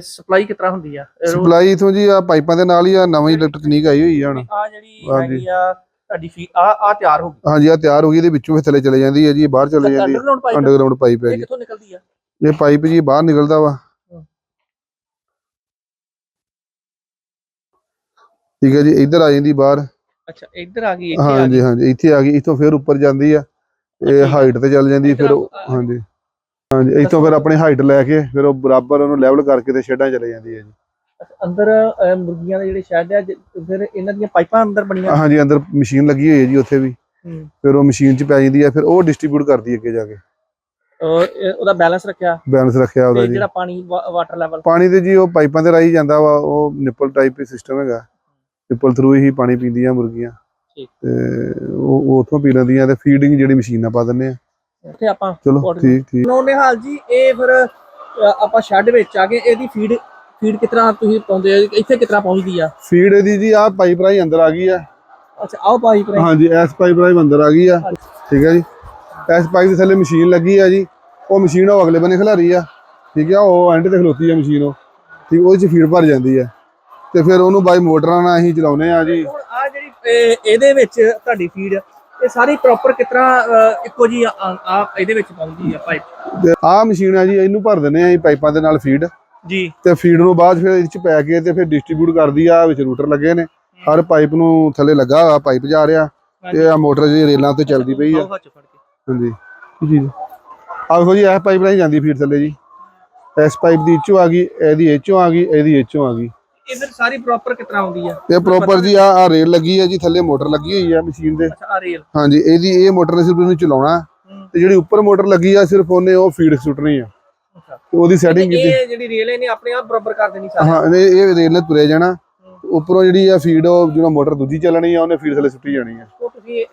ਸਪਲਾਈ ਕਿਤਰਾ ਹੁੰਦੀ ਆ? ਸਪਲਾਈ ਇਥੋਂ ਜੀ ਆ ਪਾਈਪਾਂ ਦੇ ਨਾਲ ਹੀ ਆ ਨਵੀਂ ਟੈਕਨੀਕ ਆਈ ਹੋਈ ਆ ਹੁਣ। ਆ ਜਿਹੜੀ ਹਾਂਜੀ। ਹੈਗੀ ਆ ਤੁਹਾਡੀ ਫੀ ਆ ਆ ਤਿਆਰ ਹੋ ਗਈ? ਹਾਂਜੀ ਆ ਤਿਆਰ ਹੋ ਗਈ ਇਹਦੇ ਵਿੱਚੋਂ ਫਿਰ ਥੱਲੇ ਚਲੇ ਜਾਂਦੀ ਹੈ ਜੀ ਇਹ ਬਾਹਰ ਚਲੇ ਜਾਂਦੀ ਹੈ। ਅੰਡਰਗਰਾਉਂਡ ਪਾਈਪ ਅੰਡਰਗਰਾਉਂਡ ਪਾਈਪ ਹੈ ਇਹ ਜੀ। ਕਿੱਥੋਂ ਨਿਕਲਦੀ ਆ? ਇਹ ਪਾਈਪ ਜੀ ਬਾਹਰ ਨਿਕਲਦਾ ਵਾ। ਠੀਕ ਹੈ ਜੀ ਇੱਧਰ ਆ ਜਾਂਦੀ ਬਾਹਰ। ਅੱਛਾ ਇੱਧਰ ਆ ਗਈ ਇੱਥੇ ਆ ਹਾਂਜੀ ਗਈ। ਹਾਂਜੀ ਇੱਥੇ ਆ ਗਈ ਇੱਥੋਂ ਫਿਰ ਉੱਪਰ ਜਾਂਦੀ ਆ। ਇਹ। ਹਾਈਟ ਤੇ ਚੱਲ ਜਾਂਦੀ ਫਿਰ ਆ- ਹਾਂਜੀ। ਹਾਂਜੀ ਇੱਥੋਂ ਫਿਰ ਆਪਣੀ ਹਾਈਟ ਲੈ ਕੇ ਫਿਰ ਉਹ ਬਰਾਬਰ ਉਹਨੂੰ ਲੈਵਲ ਕਰਕੇ ਤੇ ਸ਼ੈਡਾਂ ਚਲੇ ਜਾਂਦੀ ਹੈ ਜੀ। ਅੰਦਰ ਮੁਰਗੀਆਂ ਦੇ ਜਿਹੜੇ ਸ਼ੈਡ ਆ ਫਿਰ ਇਹਨਾਂ ਦੀਆਂ ਪਾਈਪਾਂ ਅੰਦਰ ਬਣੀਆਂ ਹਾਂਜੀ ਅੰਦਰ ਮਸ਼ੀਨ ਲੱਗੀ ਹੋਈ ਹੈ ਜੀ ਉੱਥੇ ਵੀ। ਫਿਰ ਉਹ ਮਸ਼ੀਨ 'ਚ ਪੈ ਜਾਂਦੀ ਹੈ ਫਿਰ ਉਹ ਡਿਸਟ੍ਰੀਬਿਊਟ ਕਰਦੀ ਅੱਗੇ ਜਾ ਕੇ। ਉਹਦਾ ਬੈਲੈਂਸ ਰੱਖਿਆ? ਬੈਲੈਂਸ ਰੱਖਿਆ ਉਹਦਾ ਤੇ ਜੀ। ਜਿਹੜਾ ਪਾਣੀ ਵਾਟਰ ਲੈਵਲ ਪਾਣੀ ਤੇ ਜੀ ਉਹ ਪਾਈਪਾਂ ਦੇ ਰਾਹੀਂ ਜਾਂਦਾ ਵਾ ਉਹ ਨਿੱਪਲ ਟਾਈਪ ਹੀ ਸਿਸਟਮ ਹੈਗਾ। ਨਿੱਪਲ ਥਰੂ ਹੀ ਪਾਣੀ ਪੀਂਦੀਆਂ ਮੁਰਗੀਆਂ। ਠੀਕ। ਤੇ ਉਹ ਉਹ ਉੱਥੋਂ ਪੀ ਲੈਂਦੀਆਂ ਤੇ ਫੀਡਿੰਗ ਜਿਹੜੀ ਮਸ਼ੀਨ ਨਾਲ ਪਾ ਦਿੰਦੇ ਆ। ਉੱਥੇ ਆਪਾਂ ਚਲੋ ਠੀਕ ਠੀਕ। ਨੋ ਨਿਹਾਲ ਜੀ ਇਹ ਫਿਰ ਆਪਾਂ ਸ਼ੈੱਡ ਵਿੱਚ ਆ ਗਏ। ਇਹਦੀ ਫੀਡ ਫੀਡ ਕਿਤਨਾ ਤੁਸੀਂ ਪਾਉਂਦੇ ਹੋ? ਇੱਥੇ ਕਿਤਨਾ ਪਹੁੰਚਦੀ ਆ? ਫੀਡ ਇਹਦੀ ਜੀ ਆ ਪਾਈਪ ਰਾਹੀਂ ਅੰਦਰ ਆ ਗਈ ਆ। ਅੱਛਾ ਆਓ ਪਾਈਪ ਰਾਹੀਂ? ਹਾਂਜੀ ਇਸ ਪਾਈਪ ਰਾਹੀਂ ਅੰਦਰ ਆ ਗਈ ਆ। ਠੀਕ ਹੈ ਜੀ। ਇਸ ਪਾਈਪ ਦੇ ਥੱਲੇ ਮਸ਼ੀਨ ਲੱਗੀ ਆ ਜੀ। ਉਹ ਮਸ਼ੀਨ ਉਹ ਅਗਲੇ ਬੰਨੇ ਖਿਲਾਰੀ ਆ ਠੀਕ ਹੈ ਉਹ ਐਂਡ ਤੇ ਖਲੋਤੀ ਆ ਮਸ਼ੀਨ ਉਹ ਠੀਕ ਉਹਦੇ ਚ ਫੀਡ ਭਰ ਜਾਂਦੀ ਆ। ਤੇ ਫਿਰ ਉਹਨੂੰ ਬਾਈ ਮੋਟਰਾਂ ਨਾਲ ਅਸੀਂ ਚਲਾਉਨੇ ਆ ਜੀ। ਹੁਣ ਆ ਜਿਹੜੀ ਇਹ- ਇਹਦੇ ਵਿੱਚ ਤੁਹਾਡੀ ਫੀਡ ਇਹ ਸਾਰੀ ਪ੍ਰੋਪਰ ਕਿਤਨਾ ਇੱਕੋ ਜੀ ਆ ਆ ਇਹਦੇ ਵਿੱਚ ਪਹੁੰਚਦੀ ਆ ਪਾਈਪ ਤੇ ਆਹ ਮਸ਼ੀਨ ਆ ਜੀ ਇਹਨੂੰ ਭਰ ਦਿੰਦੇ ਆ ਅਸੀਂ ਪਾਈਪਾਂ ਦੇ ਨਾਲ ਫੀਡ ਜੀ। ਤੇ ਫੀਡ ਨੂੰ ਬਾਅਦ ਫਿਰ ਇਹਦੇ ਚ ਪੈ ਕੇ ਤੇ ਫਿਰ ਡਿਸਟ੍ਰੀਬਿਊਟ ਕਰਦੀ ਆ ਵਿੱਚ ਰੂਟਰ ਲੱਗੇ ਨੇ। ਹਰ ਪਾਈਪ ਨੂੰ ਥੱਲੇ ਲੱਗਾ ਪਾਈਪ ਜਾ ਰਿਹਾ ਤੇ ਆ ਮੋਟਰ ਜਿਹੜੀ ਰੇਲਾਂ ਤੇ ਚੱਲਦੀ ਪਈ ਆ। ਹਾਂਜੀ। ਚੀਜ਼ ਆ ਵੇਖੋ ਜੀ ਇਹ ਪਾਈਪ ਰਾਹੀਂ ਜਾਂਦੀ ਫੀਡ ਥੱਲੇ ਜੀ। ਇਸ ਪਾਈਪ ਦੀ ਇੱਚੋਂ ਆ ਗਈ ਇਹਦੀ ਇੱਚੋਂ ਆ ਗਈ ਇਹਦੀ ਇੱਚੋਂ ਆ ਗਈ। ਇਹ ਫਿਰ ਸਾਰੀ ਪ੍ਰੋਪਰ ਕਿਤਨਾ ਆਉਂਦੀ ਆ? ਇਹ ਪ੍ਰੋਪਰ ਜੀ ਆ ਆ ਰੇਲ ਲੱਗੀ ਹੈ ਜੀ ਥੱਲੇ ਮੋਟਰ ਲੱਗੀ ਹੋਈ ਆ ਮਸ਼ੀਨ ਦੇ। ਅੱਛਾ ਆ ਰੇਲ ਹਾਂਜੀ ਇਹਦੀ ਇਹ ਮੋਟਰ ਨੇ ਸਿਰਫ ਇਹਨੂੰ ਚਲਾਉਣਾ। ਤੇ ਜਿਹੜੀ ਉੱਪਰ ਮੋਟਰ ਲੱਗੀ ਆ ਸਿਰਫ ਉਹਨੇ ਉਹ ਫੀਡ ਸੁੱਟਣੀ ਆ। ਉਹਦੀ ਸੈਟਿੰਗ ਕੀਤੀ। ਇਹ ਜਿਹੜੀ ਰੇਲ ਇਹਨੇ ਆਪਣੇ ਆਪ ਬਰਾਬਰ ਕਰ ਦੇਣੀ ਸਾਰੀ। ਹਾਂ ਇਹ ਇਹ ਰੇਲ ਨੇ ਤੁਰੇ ਜਾਣਾ। ਉੱਪਰੋਂ ਜਿਹੜੀ ਆ ਫੀਡ ਉਹ ਜਦੋਂ ਮੋਟਰ ਦੂਜੀ ਚੱਲਣੀ ਆ ਉਹਨੇ ਫੀਡ ਥੱਲੇ ਸੁੱਟੀ ਜਾਣੀ ਆ। ਉਹ ਤੁਸੀਂ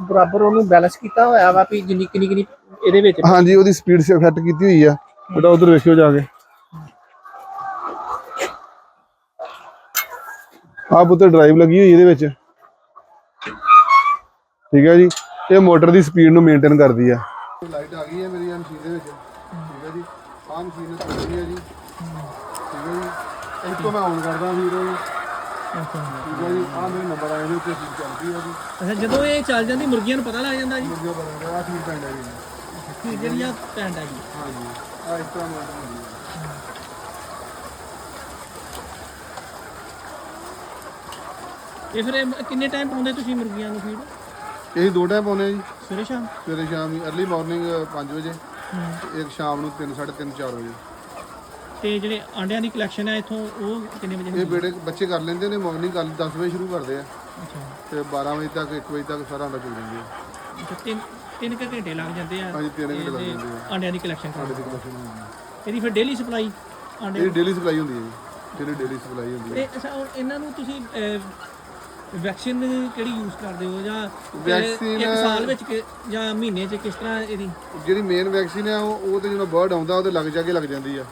ਬਰਾਬਰ ਉਹਨੂੰ ਬੈਲੈਂਸ ਕੀਤਾ ਹੋਇਆ ਵਾ ਵੀ ਜਿੰਨੀ ਕਿੰਨੀ ਕਿੰਨੀ ਇਹਦੇ ਵਿੱਚ? ਹਾਂਜੀ ਉਹਦੀ ਸਪੀਡ ਸੈੱਟ ਕੀਤੀ ਹੋਈ ਆ। ਬੇਟਾ ਉਧਰ ਵੇਖਿਓ ਜਾ ਕੇ। ਆਪ ਉੱਤੇ ਡਰਾਈਵ ਲੱਗੀ ਹੋਈ ਇਹਦੇ ਵਿੱਚ। ਠੀਕ ਹੈ ਜੀ? ਇਹ ਮੋਟਰ ਦੀ ਸਪੀਡ ਨੂੰ ਮੇਨਟੇਨ ਕਰਦੀ ਆ। ਲਾਈਟ ਆ ਗਈ ਹੈ ਮੇਰੀ ਆ ਮਸ਼ੀਨ ਦੇ ਵਿੱਚ। ਠੀਕ ਹੈ ਜੀ? ਆ ਮਸ਼ੀਨ ਚੱਲਦੀ ਹੈ ਜੀ। ਠੀਕ ਹੈ ਜੀ? ਇਸ ਤੋਂ ਮੈਂ ਆਨ ਕਰਦਾ ਵੀਰੋ ਨੂੰ ਠੀਕ ਹੈ ਜੀ? ਆ ਮੇਰੇ ਨੰਬਰ ਆਏ ਨੇ ਫੀਡ ਚੱਲਦੀ ਹੈ ਜੀ। ਅੱਛਾ ਜਦੋਂ ਇਹ ਚੱਲ ਜਾਂਦੀ ਮੁਰਗੀਆਂ ਨੂੰ ਪਤਾ ਲੱਗ ਜਾਂਦਾ ਜੀ? ਜੋ ਬਣਦਾ ਆ ਫੀਡ ਪੈਂਡ ਹੈ ਜੀ। ਕਿ ਜਿਹੜੀ ਆ ਪੈਂਡ ਆ ਜੀ। ਹਾਂਜੀ ਆ ਇਸ ਤਰ੍ਹਾਂ ਮੋਟਰ ਹੁੰਦੀ ਹੈ ਇਹ ਫਿਰ ਇਹ ਕਿੰਨੇ ਟਾਈਮ ਪਾਉਂਦੇ ਤੁਸੀਂ ਮੁਰਗੀਆਂ ਨੂੰ ਫੀਡ ਇਹ ਦੋ ਟਾਈਮ ਪਾਉਂਦੇ ਆ ਜੀ। ਸਵੇਰੇ ਸ਼ਾਮ? ਸਵੇਰੇ ਸ਼ਾਮ ਹੀ ਅਰਲੀ ਮਾਰਨਿੰਗ 5 ਵਜੇ। ਤੇ ਇੱਕ ਸ਼ਾਮ ਨੂੰ 3 3:30 4 ਵਜੇ। ਤੇ ਜਿਹੜੇ ਆਂਡਿਆਂ ਦੀ ਕਲੈਕਸ਼ਨ ਹੈ ਇੱਥੋਂ ਉਹ ਕਿੰਨੇ ਵਜੇ ਇਹ ਬੇੜੇ ਬੱਚੇ ਕਰ ਲੈਂਦੇ ਨੇ ਮਾਰਨਿੰਗ ਗੱਲ 10 ਵਜੇ ਸ਼ੁਰੂ ਕਰਦੇ ਆ। ਅੱਛਾ। ਤੇ 12 ਵਜੇ ਤੱਕ 1 ਵਜੇ ਤੱਕ ਸਾਰਾ ਅੰਡਾ ਚੁਗ ਜਾਂਦੇ। ਆ ਅੱਛਾ, ਤਿੰਨ ਤਿੰਨ ਕੁ ਘੰਟੇ ਲੱਗ ਜਾਂਦੇ ਆ ਹਾਂਜੀ 3 ਘੰਟੇ ਲੱਗ ਇਹਦੇ ਜਾਂਦੇ ਆ। ਆਂਡਿਆਂ ਦੀ ਕਲੈਕਸ਼ਨ ਕਰਨ। ਸਾਡੇ। ਦੀ ਹੁੰਦੀ ਹੈ। ਇਹਦੀ ਫਿਰ ਡੇਲੀ ਸਪਲਾਈ ਆਂਡੇ ਇਹ ਡੇਲੀ ਸਪਲਾਈ ਹੁੰਦੀ ਹੈ ਜੀ। ਜਿਹੜੀ ਡੇਲੀ ਸਪਲਾਈ ਹੁੰਦੀ ਹੈ ਤੇ ਅੱਛਾ ਹੁਣ ਇਹਨਾਂ ਨੂੰ ਤੁਸੀਂ ਵੈਕਸੀਨ ਕਿਹੜੀ ਯੂਜ਼ ਕਰਦੇ ਹੋ? ਜਾਂ ਅਹ, Vaccine- ਇੱਕ ਸਾਲ ਵਿੱਚ ਕਿ- ਜਾਂ ਮਹੀਨੇ 'ਚ ਕਿਸ ਤਰ੍ਹਾਂ ਇਹਦੀ? ਜਿਹੜੀ ਮੇਨ ਵੈਕਸੀਨ ਹੈ ਉਹ ਉਹ ਤੇ ਜਦੋਂ ਬਰਡ ਆਉਂਦਾ ਉਹਦੇ ਲੱਗ ਜਾ ਕੇ ਲੱਗ ਜਾਂਦੀ ਆ।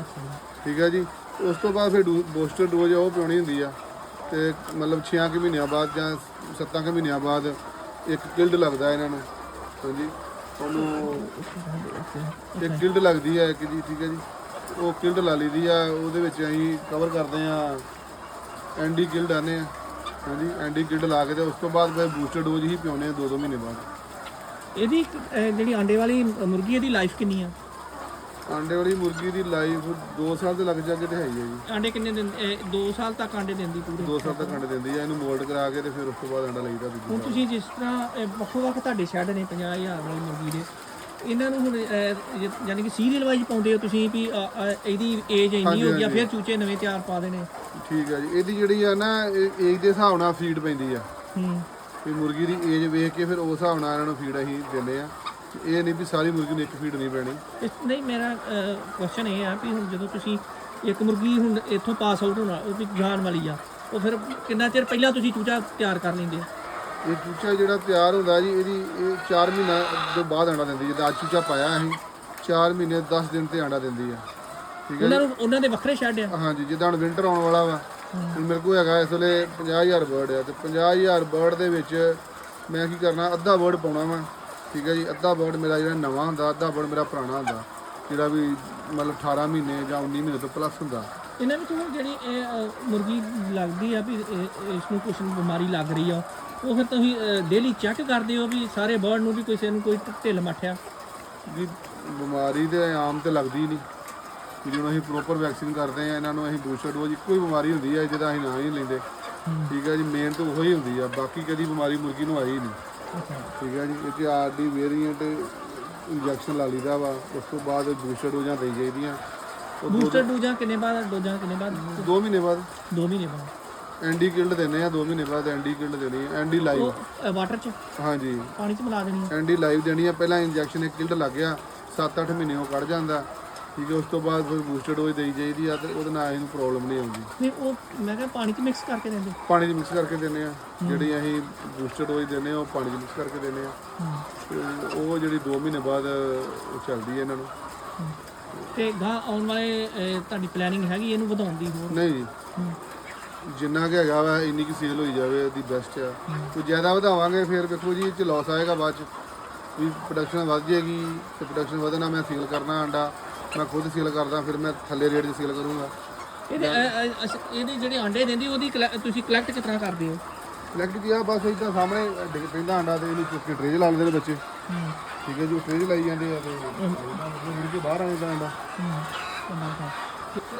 ਅੱਛਾ। ਠੀਕ ਹੈ ਜੀ। ਉਸ ਤੋਂ ਬਾਅਦ ਫਿਰ ਬੂਸਟਰ ਡੋਜ਼ ਉਹ ਪਿਉਣੀ ਹੁੰਦੀ ਆ। ਤੇ ਮਤਲਬ 6 ਕੁ ਮਹੀਨਿਆਂ ਬਾਅਦ ਜਾਂ 7 ਕੁ ਮਹੀਨਿਆਂ ਬਾਅਦ ਇੱਕ ਕਿਲਡ ਲੱਗਦਾ ਇਹਨਾਂ ਨੂੰ। ਹਾਂਜੀ। ਉਹਨੂੰ ਇੱਕ ਕਿਲਡ ਲੱਗਦੀ ਹੈ ਇੱਕ ਜੀ ਠੀਕ ਹੈ ਜੀ। ਉਹ ਕਿਲਡ ਲਾ ਲਈਦੀ ਆ ਉਹਦੇ ਵਿੱਚ ਅਸੀਂ ਕਵਰ ਕਰਦੇ ਆ ਐਂਡੀ ਕਿਲਡ ਆਨੇ ਆ। ਹਾਂਜੀ ਐਂਡੀ ਕਿਲਡ ਲਾ ਕੇ ਤੇ ਉਸ ਤੋਂ ਬਾਅਦ ਫਿਰ ਬੂਸਟਰ ਡੋਜ਼ ਹੀ ਪਿਉਣੇ ਆ 2-2 ਮਹੀਨੇ ਬਾਅਦ। ਇਹਦੀ ਅਹ, ਜਿਹੜੀ ਆਂਡੇ ਵਾਲੀ ਮੁਰਗੀ ਇਹਦੀ ਲਾਈਫ ਕਿੰਨੀ ਆ? ਆਂਡੇ ਵਾਲੀ ਮੁਰਗੀ ਦੀ ਲਾਈਫ 2 ਸਾਲ ਦੇ ਲੱਗ ਜਾ ਕੇ ਤੇ ਹੈ ਹੀ ਹੈ ਜੀ। ਆਂਡੇ ਕਿੰਨੇ ਦਿਨ 2 ਸਾਲ ਤੱਕ ਆਂਡੇ ਦਿੰਦੀ ਪੂਰੇ? 2 ਸਾਲ ਤੱਕ ਅੰਡੇ ਦਿੰਦੀ ਆ ਇਹਨੂੰ ਮੋਲਡ ਕਰਾ ਕੇ ਤੇ ਫਿਰ ਉਸ ਤੋਂ ਬਾਅਦ ਅੰਡਾ ਲਈਦਾ ਦੂਜੀ ਹੁਣ ਤੁਸੀਂ ਜਿਸ ਤਰ੍ਹਾਂ ਵੱਖੋ ਵੱਖ ਤੁਹਾਡੇ ਸ਼ੈੱਡ ਨੇ 50000 ਵਾਲੀ ਮੁਰਗੀ ਦੇ। ਇਹਨਾਂ ਨੂੰ ਹੁਣ ਯਾਨੀ ਕਿ ਸੀਰੀਅਲ ਵਾਈਜ਼ ਪਾਉਂਦੇ ਹੋ ਤੁਸੀਂ ਵੀ ਇਹਦੀ ਏਜ ਇੰਨੀ ਹੋ ਗਿਆ ਫਿਰ ਚੂਚੇ ਨਵੇਂ ਤਿਆਰ ਪਾ ਦੇਣੇ। ਠੀਕ ਹੈ ਜੀ ਇਹਦੀ ਜਿਹੜੀ ਆ ਨਾ ਏਜ ਦੇ ਹਿਸਾਬ ਨਾਲ ਫੀਡ ਪੈਂਦੀ ਆ। ਹੂੰ। ਵੀ ਮੁਰਗੀ ਦੀ ਏਜ ਵੇਖ ਕੇ ਫਿਰ ਉਸ ਹਿਸਾਬ ਨਾਲ ਇਹਨਾਂ ਨੂੰ ਫੀਡ ਅਸੀਂ ਦਿੰਦੇ ਆ। ਇਹ ਨਹੀਂ ਵੀ ਸਾਰੀ ਮੁਰਗੀ ਨੂੰ ਇੱਕ ਫੀਡ ਨਹੀਂ ਪੈਣੀ। ਇਸ- ਨਹੀਂ ਮੇਰਾ ਕੁਐਸਚਨ ਇਹ ਆ ਵੀ ਹੁਣ ਜਦੋਂ ਤੁਸੀਂ ਇੱਕ ਮੁਰਗੀ ਹੁਣ ਇੱਥੋਂ ਪਾਸ ਆਊਟ ਹੋਣਾ ਉਹ ਵੀ ਜਾਣ ਵਾਲੀ ਆ ਉਹ ਫਿਰ ਕਿੰਨਾ ਚਿਰ ਪਹਿਲਾਂ ਤੁਸੀਂ ਚੂਚਾ ਤਿਆਰ ਕਰ ਲੈਂਦੇ ਆ? ਇਹ ਚੂਚਾ ਜਿਹੜਾ ਤਿਆਰ ਹੁੰਦਾ ਜੀ ਇਹਦੀ ਇਹ 4 ਮਹੀਨਾ ਤੋਂ ਬਾਅਦ ਆਂਡਾ ਦਿੰਦੀ ਜਿੱਦਾਂ ਅੱਜ ਚੂਚਾ ਪਾਇਆ ਅਸੀਂ 4 ਮਹੀਨੇ 10 ਦਿਨ ਤੇ ਆਂਡਾ ਦਿੰਦੀ ਆ। ਠੀਕ ਹੈ ਉਹਨਾਂ ਨੂੰ ਉਹਨਾਂ ਦੇ ਵੱਖਰੇ ਸ਼ੈੱਡ ਆ? ਹਾਂਜੀ ਜਿੱਦਾਂ ਹੁਣ ਵਿੰਟਰ ਆਉਣ ਵਾਲਾ ਵਾ ਹੁਣ ਮੇਰੇ ਕੋਲ ਹੈਗਾ ਇਸ ਵੇਲੇ 50000 ਬਰਡ ਆ ਤੇ 50000 ਬਰਡ ਦੇ ਵਿੱਚ ਮੈਂ ਕੀ ਕਰਨਾ ਅੱਧਾ ਬਰਡ ਪਾਉਣਾ ਵਾ। ਠੀਕ ਹੈ ਜੀ ਅੱਧਾ ਬਰਡ ਮੇਰਾ ਜਿਹੜਾ ਨਵਾਂ ਹੁੰਦਾ ਅੱਧਾ ਬਰਡ ਮੇਰਾ ਪੁਰਾਣਾ ਹੁੰਦਾ ਜਿਹੜਾ ਵੀ ਮਤਲਬ 18 ਮਹੀਨੇ ਜਾਂ 19 ਮਹੀਨੇ ਤੋਂ ਪਲੱਸ ਹੁੰਦਾ। ਇਹਨਾਂ ਵਿੱਚ ਜਿਹੜੀ ਇਹ ਅ, ਮੁਰਗੀ ਲੱਗਦੀ ਆ ਵੀ ਇਹ- ਇਸ ਨੂੰ ਕੁਝ ਬਿਮਾਰੀ ਲੱਗ ਰਹੀ ਆ ਉਹ ਫਿਰ ਤੁਸੀਂ ਡੇਲੀ ਚੈੱਕ ਕਰਦੇ ਹੋ ਵੀ ਸਾਰੇ ਬਰਡ ਨੂੰ ਵੀ ਕਿਸੇ ਨੂੰ ਕੋਈ ਢਿੱਲ ਮੱਠਿਆ? ਜੀ ਬਿਮਾਰੀ ਤੇ ਆਮ ਤੇ ਲੱਗਦੀ ਨਹੀਂ ਕਿ ਜਦੋਂ ਅਸੀਂ ਪ੍ਰੋਪਰ ਵੈਕਸੀਨ ਕਰਦੇ ਆ ਇਹਨਾਂ ਨੂੰ ਅਸੀਂ ਬੂਸਟਰ ਡੋਜ਼ ਇੱਕੋ ਹੀ ਬਿਮਾਰੀ ਹੁੰਦੀ ਹੈ ਜਿਹਦਾ ਅਸੀਂ ਨਾਂ ਹੀ ਨਹੀਂ ਲੈਂਦੇ। ਠੀਕ ਹੈ ਜੀ ਮੇਨ ਤਾਂ ਉਹੀ ਹੁੰਦੀ ਆ ਬਾਕੀ ਕਦੀ ਬਿਮਾਰੀ ਮੁਰਗੀ ਨੂੰ ਆਈ ਨਹੀਂ ਠੀਕ ਹੈ ਜੀ ਇਹ ਤੇ ਆਰਡੀ ਵੇਰੀਐਂਟ ਇੰਜੈਕਸ਼ਨ ਲਾ ਲਈਦਾ ਵਾ ਉਸ ਤੋਂ ਬਾਅਦ ਬੂਸਟਰ ਡੋਜ਼ਾਂ ਦੇਈ ਜਾਈਦੀਆਂ ਉਹ ਬੂਸਟਰ ਡੋਜ਼ਾਂ ਕਿੰਨੇ ਬਾਅਦ ਡੋਜ਼ਾਂ ਕਿੰਨੇ ਬਾਅਦ? 2 ਮਹੀਨੇ ਬਾਅਦ। 2 ਮਹੀਨੇ ਬਾਅਦ। ਐਂਡੀ ਕਿਲਡ ਦਿੰਦੇ ਆ 2 ਮਹੀਨੇ ਬਾਅਦ ਐਂਡੀ ਕਿਲਡ ਦੇਣੀ ਹੈ ਐਂਡੀ ਲਾਈਵ ਉਹ ਵਾਟਰ ਚ? ਹਾਂਜੀ। ਪਾਣੀ ਚ ਮਿਲਾ ਦੇਣੀ ਐਂਡੀ ਲਾਈਵ ਦੇਣੀ ਆ ਪਹਿਲਾਂ ਇੰਜੈਕਸ਼ਨ ਇੱਕ ਕਿਲਡ ਲੱਗ ਗਿਆ 7-8 ਮਹੀਨੇ ਉਹ ਕੱਢ ਜਾਂਦਾ। ਠੀਕ ਹੈ ਉਸ ਤੋਂ ਬਾਅਦ ਫਿਰ ਬੂਸਟਰ ਡੋਜ਼ ਦੇਈ ਜਾਈਦੀ ਆ ਤੇ ਉਹਦੇ ਨਾਲ ਇਹਨੂੰ ਪ੍ਰੋਬਲਮ ਨਹੀਂ ਆਉਂਦੀ। ਨਹੀਂ ਉਹ ਮੈਂ ਕਿਹਾ ਪਾਣੀ ਚ ਮਿਕਸ ਕਰਕੇ ਦਿੰਦੇ ਪਾਣੀ 'ਚ ਮਿਕਸ ਕਰਕੇ ਦਿੰਦੇ ਆ। ਜਿਹੜੀ ਅਸੀਂ ਬੂਸਟਰ ਡੋਜ਼ ਦਿੰਦੇ ਆ ਉਹ ਪਾਣੀ 'ਚ ਮਿਕਸ ਕਰਕੇ ਦਿੰਦੇ ਆ। ਤੇ ਉਹ ਜਿਹੜੀ 2 ਮਹੀਨੇ ਬਾਅਦ ਉਹ ਚੱਲਦੀ ਹੈ ਇਹਨਾਂ ਨੂੰ। ਤੇ ਗਾਂ ਆਉਣ ਵਾਲੇ ਤੁਹਾਡੀ ਪਲੈਨਿੰਗ ਹੈਗੀ ਇਹਨੂੰ ਵਧਾਉਣ ਦੀ ਹੋਰ? ਨਹੀਂ ਜੀ। ਜਿੰਨਾ ਕਿ ਹੈਗਾ ਵਾ ਇੰਨੀ ਕਿ ਸੇਲ ਹੋਈ ਜਾਵੇ ਉਹਦੀ ਬੈਸਟ ਆ। ਕੋਈ ਜ਼ਿਆਦਾ ਵਧਾਵਾਂਗੇ ਫਿਰ ਵੇਖੋ ਜੀ ਇਹ ਚ ਲਾਸ ਆਏਗਾ ਬਾਅਦ ਚ। ਵੀ ਪ੍ਰੋਡਕਸ਼ਨ ਵੱਧ ਜਾਏਗੀ ਤੇ ਪ੍ਰੋਡਕਸ਼ਨ ਵਧਣਾ ਮੈਂ ਸੇਲ ਕਰਨਾ ਅੰਡਾ ਮੈਂ ਖੁਦ ਸੇਲ ਕਰਦਾ ਫਿਰ ਮੈਂ ਥੱਲੇ ਰੇਟ 'ਚ ਸੇਲ ਕਰੂੰਗਾ। ਇਹਦੇ ਅ, ਅ, ਅੱਛਾ, ਇਹਦੇ ਜਿਹੜੇ ਆਂਡੇ ਦਿੰਦੀ ਉਹਦੀ ਕਲੈ- ਤੁਸੀਂ ਕਲੈਕਟ ਕਿਸ ਤਰ੍ਹਾਂ ਕਰਦੇ ਹੋ? ਲੈਕਟ ਕੀ ਆ ਬਸ ਇਦਾਂ ਸਾਹਮਣੇ ਡਿੱਗ ਪੈਂਦਾ ਅੰਡਾ ਤੇ ਇਹਨੂੰ ਚੁੱਕ ਕੇ ਟ੍ਰੇ 'ਚ ਲਾ ਲੈਂਦੇ ਨੇ ਬੱਚੇ। ਠੀਕ ਹੈ ਜੀ ਉਹ ਟ੍ਰੇ 'ਚ ਲਾਈ ਜਾਂਦੇ ਆ ਤੇ ਮੁੜ ਕੇ ਬਾਹਰ ਆ ਜਾਂਦਾ ਅੰਡਾ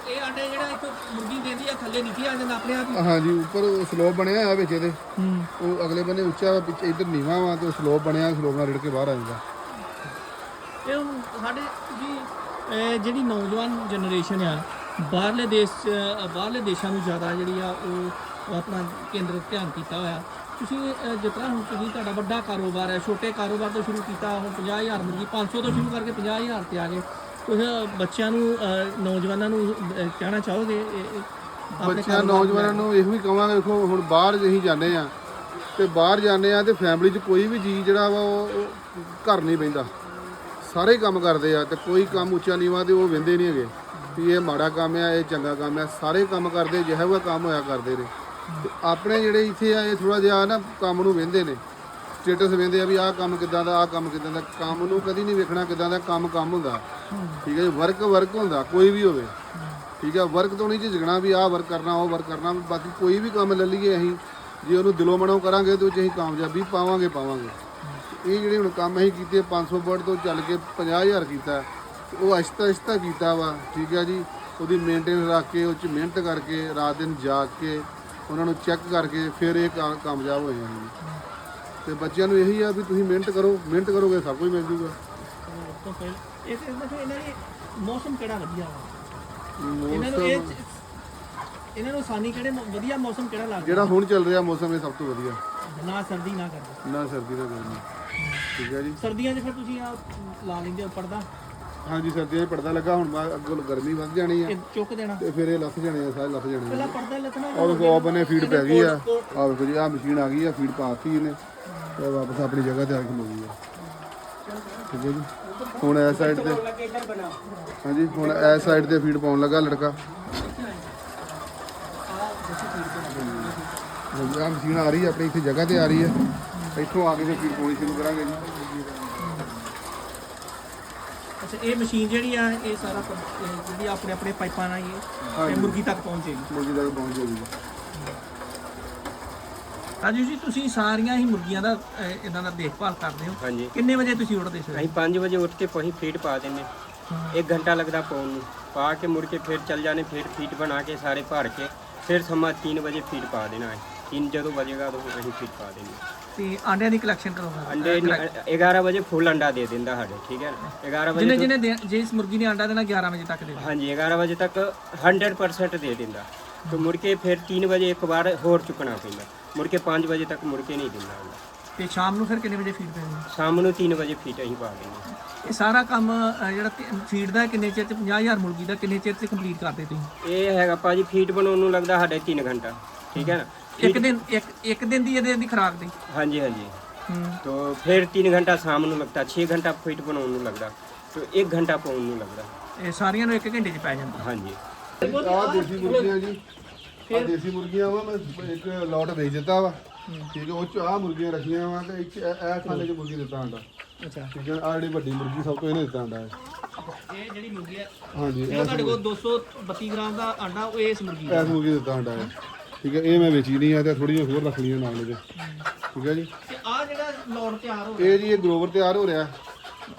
ਇਹ ਆਂਡੇ ਜਿਹੜਾ ਇੱਕ ਮੁਰਗੀ ਦਿੰਦੀ ਆ ਥੱਲੇ ਨੀਚੇ ਆ ਜਾਂਦਾ ਆਪਣੇ ਆਪ ਹੀ? ਹਾਂਜੀ ਉੱਪਰ ਸਲੋਪ ਬਣਿਆ ਹੋਇਆ ਵਿੱਚ ਇਹਦੇ। ਹੂੰ। ਉਹ ਅਗਲੇ ਬੰਨੇ ਉੱਚਾ ਪਿੱਛੇ ਇੱਧਰ ਨੀਵਾਂ ਵਾ ਤੇ ਸਲੋਪ ਬਣਿਆ ਸਲੋਪ ਨਾਲ ਰਿੜ ਕੇ ਬਾਹਰ ਆ ਜਾਂਦਾ। ਇਹ ਹੁਣ ਸਾਡੇ ਇਹ ਜਿਹੜੀ ਨੌਜਵਾਨ ਜਨਰੇਸ਼ਨ ਆ ਬਾਹਰਲੇ ਦੇਸ਼ 'ਚ, ਬਾਹਰਲੇ ਦੇਸ਼ਾਂ ਨੂੰ ਜ਼ਿਆਦਾ ਜਿਹੜੀ ਆ ਉਹ ਆਪਣਾ ਕੇਂਦਰ ਧਿਆਨ ਕੀਤਾ ਹੋਇਆ। ਤੁਸੀਂ ਤਰ੍ਹਾਂ ਹੁਣ ਤੁਸੀਂ ਤੁਹਾਡਾ ਵੱਡਾ ਕਾਰੋਬਾਰ ਹੈ ਛੋਟੇ ਕਾਰੋਬਾਰ ਤੋਂ ਸ਼ੁਰੂ ਕੀਤਾ ਹੁਣ 50000 ਮੁਰਗੀ 500 ਤੋਂ ਸ਼ੁਰੂ ਕਰਕੇ 50000 ਤੇ ਆ ਗਏ। ਕੁਝ ਬੱਚਿਆਂ ਨੂੰ ਨੌਜਵਾਨਾਂ ਨੂੰ ਕਹਿਣਾ ਚਾਹੋਗੇ? ਬੱਚਿਆਂ ਨੌਜਵਾਨਾਂ ਨੂੰ ਇਹੋ ਹੀ ਕਹਾਂਗੇ ਵੇਖੋ ਹੁਣ ਬਾਹਰ ਅਸੀਂ ਜਾਂਦੇ ਆ ਤੇ ਬਾਹਰ ਜਾਂਦੇ ਆ ਤੇ ਫੈਮਿਲੀ 'ਚ ਕੋਈ ਵੀ ਜੀ ਜਿਹੜਾ ਵਾ ਉਹ ਘਰ ਨਹੀਂ ਬਹਿੰਦਾ। ਸਾਰੇ ਕੰਮ ਕਰਦੇ ਆ ਤੇ ਕੋਈ ਕੰਮ ਉੱਚਾ ਨੀਵਾਂ ਤੇ ਉਹ ਵੰਦੇ ਨਹੀਂ ਹੈਗੇ। ਵੀ ਇਹ ਮਾੜਾ ਕੰਮ ਆ, ਇਹ ਚੰਗਾ ਕੰਮ ਆ, ਸਾਰੇ ਕੰਮ ਕਰਦੇ, ਜਿਹੋ ਜਿਹਾ ਕੰਮ ਹੋਇਆ ਕਰਦੇ ਨੇ। ਤੇ ਆਪਣੇ ਜਿਹੜੇ ਇੱਥੇ ਆ, ਇਹ ਥੋੜਾ ਜਿਹਾ ਨਾ ਕੰਮ ਨੂੰ ਵੰਦੇ ਨੇ। ਸਟੇਟਸ ਵੇਂਦੇ ਆ ਵੀ ਆਹ ਕੰਮ ਕਿਦਾਂ ਦਾ, ਆਹ ਕੰਮ ਕਿਦਾਂ ਦਾ। ਕੰਮ ਨੂੰ ਕਦੀ ਨਹੀਂ ਵੇਖਣਾ ਕਿਦਾਂ ਦਾ ਕੰਮ ਕੰਮ ਹੁੰਦਾ। ਠੀਕ ਹੈ ਜੀ ਵਰਕ ਵਰਕ ਹੁੰਦਾ, ਕੋਈ ਵੀ ਹੋਵੇ। ਠੀਕ ਹੈ ਵਰਕ ਤੋਂ ਨਹੀਂ ਝਿਜਕਣਾ ਵੀ ਆਹ ਵਰਕ ਕਰਨਾ, ਉਹ ਵਰਕ ਕਰਨਾ, ਬਾਕੀ ਕੋਈ ਵੀ ਕੰਮ ਲੈ ਲਈਏ ਅਸੀਂ। ਜੇ ਉਹਨੂੰ ਦਿਲੋਂ ਮਨੋਂ ਕਰਾਂਗੇ ਤੇ ਉਹ 'ਚ ਅਸੀਂ ਕਾਮਯਾਬੀ ਪਾਵਾਂਗੇ ਪਾਵਾਂਗੇ। ਇਹ ਜਿਹੜੇ ਹੁਣ ਕੰਮ ਅਸੀਂ ਕੀਤੇ 500 ਵਰਡ ਤੋਂ ਚੱਲ ਕੇ 50000 ਕੀਤਾ। ਉਹ ਅਹਿਸਤਾ ਅਹਿਸਤਾ ਕੀਤਾ ਵਾ ਠੀਕ ਹੈ ਜੀ। ਉਹਦੀ ਮੇਨਟੇਨ ਰੱਖ ਕੇ ਉਹ 'ਚ ਮਿਹਨਤ ਕਰਕੇ ਰਾਤ ਦਿਨ ਜਾਗ ਕੇ ਉਹਨਾਂ ਨੂੰ ਚੈੱਕ ਕਰਕੇ ਫਿਰ ਇਹ ਕਾਮਯਾਬ ਹੋ ਜਾਣਗੇ ਤੇ ਬੱਚਿਆਂ ਨੂੰ ਇਹੀ ਆ ਵੀ ਤੁਸੀਂ ਮਿਹਨਤ ਕਰੋ ਮਿਹਨਤ ਕਰੋਗੇ ਸਭ ਕੁਝ ਮਿਲ ਜੂਗਾ। ਤੋਂ ਪਹਿਲਾਂ ਇਹ ਤੇ ਦੇਖੋ ਇਹਨਾਂ ਦੇ ਮੌਸਮ ਕਿਹੜਾ ਵਧੀਆ ਵਾ? ਇਹਨਾਂ ਨੂੰ ਇਹ ਮੌਸਮ ਚ- ਇਹਨਾਂ ਨੂੰ ਆਸਾਨੀ ਕਿਹੜੇ ਮੌ- ਵਧੀਆ ਮੌਸਮ ਕਿਹੜਾ ਲੱਗਦਾ? ਜਿਹੜਾ ਹੁਣ ਚੱਲ ਰਿਹਾ ਮੌਸਮ ਇਹ ਸਭ ਤੋਂ ਵਧੀਆ। ਨਾ ਸਰਦੀ ਨਾ ਗਰਮੀ। ਨਾ ਸਰਦੀ ਨਾ ਗਰਮੀ। ਠੀਕ ਹੈ ਜੀ। ਸਰਦੀਆਂ 'ਚ ਫਿਰ ਤੁਸੀਂ ਆ ਲਾ ਲੈਂਦੇ ਹੋ ਪਰਦਾ? ਹਾਂਜੀ ਸਰਦੀਆਂ 'ਚ ਪੜਦਾ ਲੱਗਾ ਹੁਣ ਮੈਂ ਅੱਗੋਂ ਗਰਮੀ ਵੱਧ ਜਾਣੀ ਆ। ਇਹ ਚੁੱਕ ਦੇਣਾ। ਤੇ ਫਿਰ ਇਹ ਲੱਥ ਜਾਣੇ ਆ ਸਾਰੇ ਲੱਥ ਜਾਣੇ ਆ। ਪਹਿਲਾਂ ਪਰਦਾ ਲੱਥਣਾ ਔਰ ਉਹ ਬਨੇ ਫੀਡ ਪੈ ਗਈ ਆ। ਆਹ ਵੇਖੋ ਜੀ ਆ ਮਸ਼ੀਨ ਆ ਗਈ ਆ ਫੀਡ ਪਾਤੀ ਇਹਨੇ। ਤੇ ਵਾਪਸ ਆਪਣੀ ਜਗ੍ਹਾ ਤੇ ਆ ਕੇ ਖਲੋ ਗਈ ਆ। ਠੀਕ ਹੈ ਜੀ। ਹੁਣ ਇਸ ਸਾਈਡ ਤੇ ਹਾਂਜੀ ਹੁਣ ਇਸ ਸਾਈਡ ਤੇ ਫੀਡ ਪਾਉਣ ਲੱਗਾ ਲੜਕਾ। ਆ ਮਸ਼ੀਨ ਆ ਰਹੀ ਹੈ ਆਪਣੀ ਇੱਥੇ ਜਗ੍ਹਾ ਤੇ ਆ ਰਹੀ ਹੈ ਇੱਥੋਂ ਆ ਕੇ ਫਿਰ ਫੀਡ ਪਾਉਣੀ ਸ਼ੁਰੂ ਕਰਾਂਗੇ ਜੀ। ਅੱਛਾ ਇਹ ਮਸ਼ੀਨ ਜਿਹੜੀ ਆ ਇਹ ਸਾਰਾ ਪ- ਇਹ ਜਿਹੜੀ ਆਪਣੇ ਆਪਣੇ ਪਾਈਪਾਂ ਨਾਲ ਇਹ ਇਹ ਮੁਰਗੀ ਤੱਕ ਪਹੁੰਚੇਗੀ ਮੁਰਗੀ ਤੱਕ ਪਹੁੰਚ ਜਾਊਗੀ ਰਾਜੂ ਜੀ ਤੁਸੀਂ ਸਾਰੀਆਂ ਹੀ ਮੁਰਗੀਆਂ ਦਾ ਇਦਾਂ ਦਾ ਦੇਖਭਾਲ ਕਰਦੇ ਹੋ। ਹਾਂਜੀ। ਕਿੰਨੇ ਵਜੇ ਤੁਸੀਂ ਉੱਠਦੇ ਸਵੇਰੇ? ਅਸੀਂ 5 ਵਜੇ ਉੱਠ ਕੇ ਪਹੀ ਫੀਡ ਪਾ ਦਿੰਨੇ ਇੱਕ ਘੰਟਾ ਲੱਗਦਾ ਪਾਉਣ ਨੂੰ। ਪਾ ਕੇ ਮੁੜ ਕੇ ਫਿਰ ਚੱਲ ਜਾਣੇ ਫਿਰ ਫੀਡ ਬਣਾ ਕੇ ਸਾਰੇ ਭਰ ਕੇ। ਫਿਰ ਸਮਾਂ 3 ਵਜੇ ਫੀਡ ਪਾ ਦੇਣਾ ਹੈ 3 ਜਦੋਂ ਵਜੇਗਾ ਉਦੋਂ ਅਸੀਂ ਫੀਡ ਪਾ ਦੇਣੀ ਤੇ ਆਂਡਿਆਂ ਦੀ ਕਲੈਕਸ਼ਨ ਕਰੋਗੇ ਅੰਡੇ ਨ- 11 ਵਜੇ ਫੁੱਲ ਅੰਡਾ ਦੇ ਦਿੰਦਾ ਸਾਡੇ ਠੀਕ ਹੈ ਨਾ? 11 ਵਜੇ ਜਿਹਨੇ ਜਿਹਨੇ ਦੇ- ਜਿਸ ਮੁਰਗੀ ਨੇ ਆਂਡਾ ਦੇਣਾ 11 ਵਜੇ ਤੱਕ ਦੇ ਦਿਓ। ਹਾਂਜੀ 11 ਵਜੇ ਤੱਕ 100% ਦੇ ਦਿੰਦਾ। ਤੇ ਮੁੜ ਕੇ ਫਿਰ 3 ਵਜੇ ਇੱਕ ਵਾਰ ਹੋਰ ਚੁੱਕਣਾ ਪੈਂਦਾ। ਮੁੜ ਕੇ 5 ਵਜੇ ਤੱਕ ਮੁੜ ਕੇ ਨਹੀਂ ਦਿੰਦਾ ਅੰਡਾ ਤੇ ਸ਼ਾਮ ਨੂੰ ਫਿਰ ਕਿੰਨੇ ਵਜੇ ਫੀਡ ਪੈਣੀ ਸ਼ਾਮ ਨੂੰ 3 ਵਜੇ ਫੀਡ ਅਸੀਂ ਪਾ ਦਿੰਦੇ ਇਹ ਸਾਰਾ ਕੰਮ ਅ, ਜਿਹੜਾ ਫੀਡ ਦਾ ਕਿੰਨੇ ਚਿਰ ਚ 50000 ਮੁਰਗੀ ਦਾ ਕਿੰਨੇ ਚਿਰ ਚ ਕੰਪਲੀਟ ਕਰਦੇ ਤੁਸੀਂ? ਇਹ ਹੈਗਾ ਭਾਜੀ ਫੀਡ ਬਣਾਉਣ ਨੂੰ ਲੱਗਦਾ ਸਾਡੇ 3 ਘੰਟਾ ਠੀਕ ਹੈ ਨਾ? ਇੱਕ ਦਿਨ ਇੱਕ ਇੱਕ ਦਿਨ ਦੀ ਇਹਦੇ ਦੀ ਖਰਾਕ ਦੀ ਹਾਂਜੀ ਹਾਂਜੀ ਹੂੰ तो फिर तीन घंटा शाम ਨੂੰ ਲੱਗਦਾ 6 ਘੰਟਾ ਫੀਟ ਬਣਾਉਣ ਨੂੰ ਲੱਗਦਾ ਤੇ 1 ਘੰਟਾ ਪਾਉਣ ਨੂੰ ਲੱਗਦਾ ਇਹ ਸਾਰੀਆਂ ਨੂੰ ਇੱਕ ਘੰਟੇ ਚ ਪੈ ਜਾਂਦਾ ਹਾਂਜੀ ਆ ਦੇਸੀ ਮੁਰਗੀਆਂ ਜੀ ਆ ਦੇਸੀ ਮੁਰਗੀਆਂ ਵਾ ਮੈਂ ਇੱਕ ਲੋਟ ਵੇਚ ਦਿੱਤਾ ਵਾ ਠੀਕ ਹੈ ਉਹ ਚ ਆ ਮੁਰਗੀਆਂ ਰੱਖੀਆਂ ਵਾ ਤੇ ਇੱਕ ਇਹ ਇਹ ਖਾਨੇ ਚ ਮੁਰਗੀ ਦਿੱਤਾ ਆਂਡਾ ਅੱਛਾ ਠੀਕ ਹੈ ਆ ਜਿਹੜੀ ਵੱਡੀ ਮੁਰਗੀ ਸਭ ਤੋਂ ਇਹਨੇ ਦਿੱਤਾ ਆਂਡਾ ਇਹ ਜਿਹੜੀ ਮੁਰਗੀ ਹੈ ਹਾਂਜੀ ਇਹ ਤੁਹਾਡੇ ਕੋਲ 232 ਗ੍ਰਾਮ ਦਾ ਆਂਡਾ ਉਹ ਇਸ ਮੁਰਗੀ ਦਾ ਇਸ ਮੁਰਗੀ ਦਿੱਤਾ ਆਂਡਾ ਹੈ ਠੀਕ ਹੈ ਇਹ ਮੈਂ ਵੇਚੀ ਨਹੀਂ ਆ ਤੇ ਥੋੜੀਆਂ ਹੋਰ ਰੱਖ ਲਈਆਂ ਨਾਲ ਇਹਦੇ। ਠੀਕ ਹੈ ਜੀ? ਤੇ ਆ ਜਿਹੜਾ ਲੋੜ ਤਿਆਰ ਹੋ ਇਹ ਜੀ ਇਹ ਗਰੋਵਰ ਤਿਆਰ ਹੋ ਰਿਹਾ।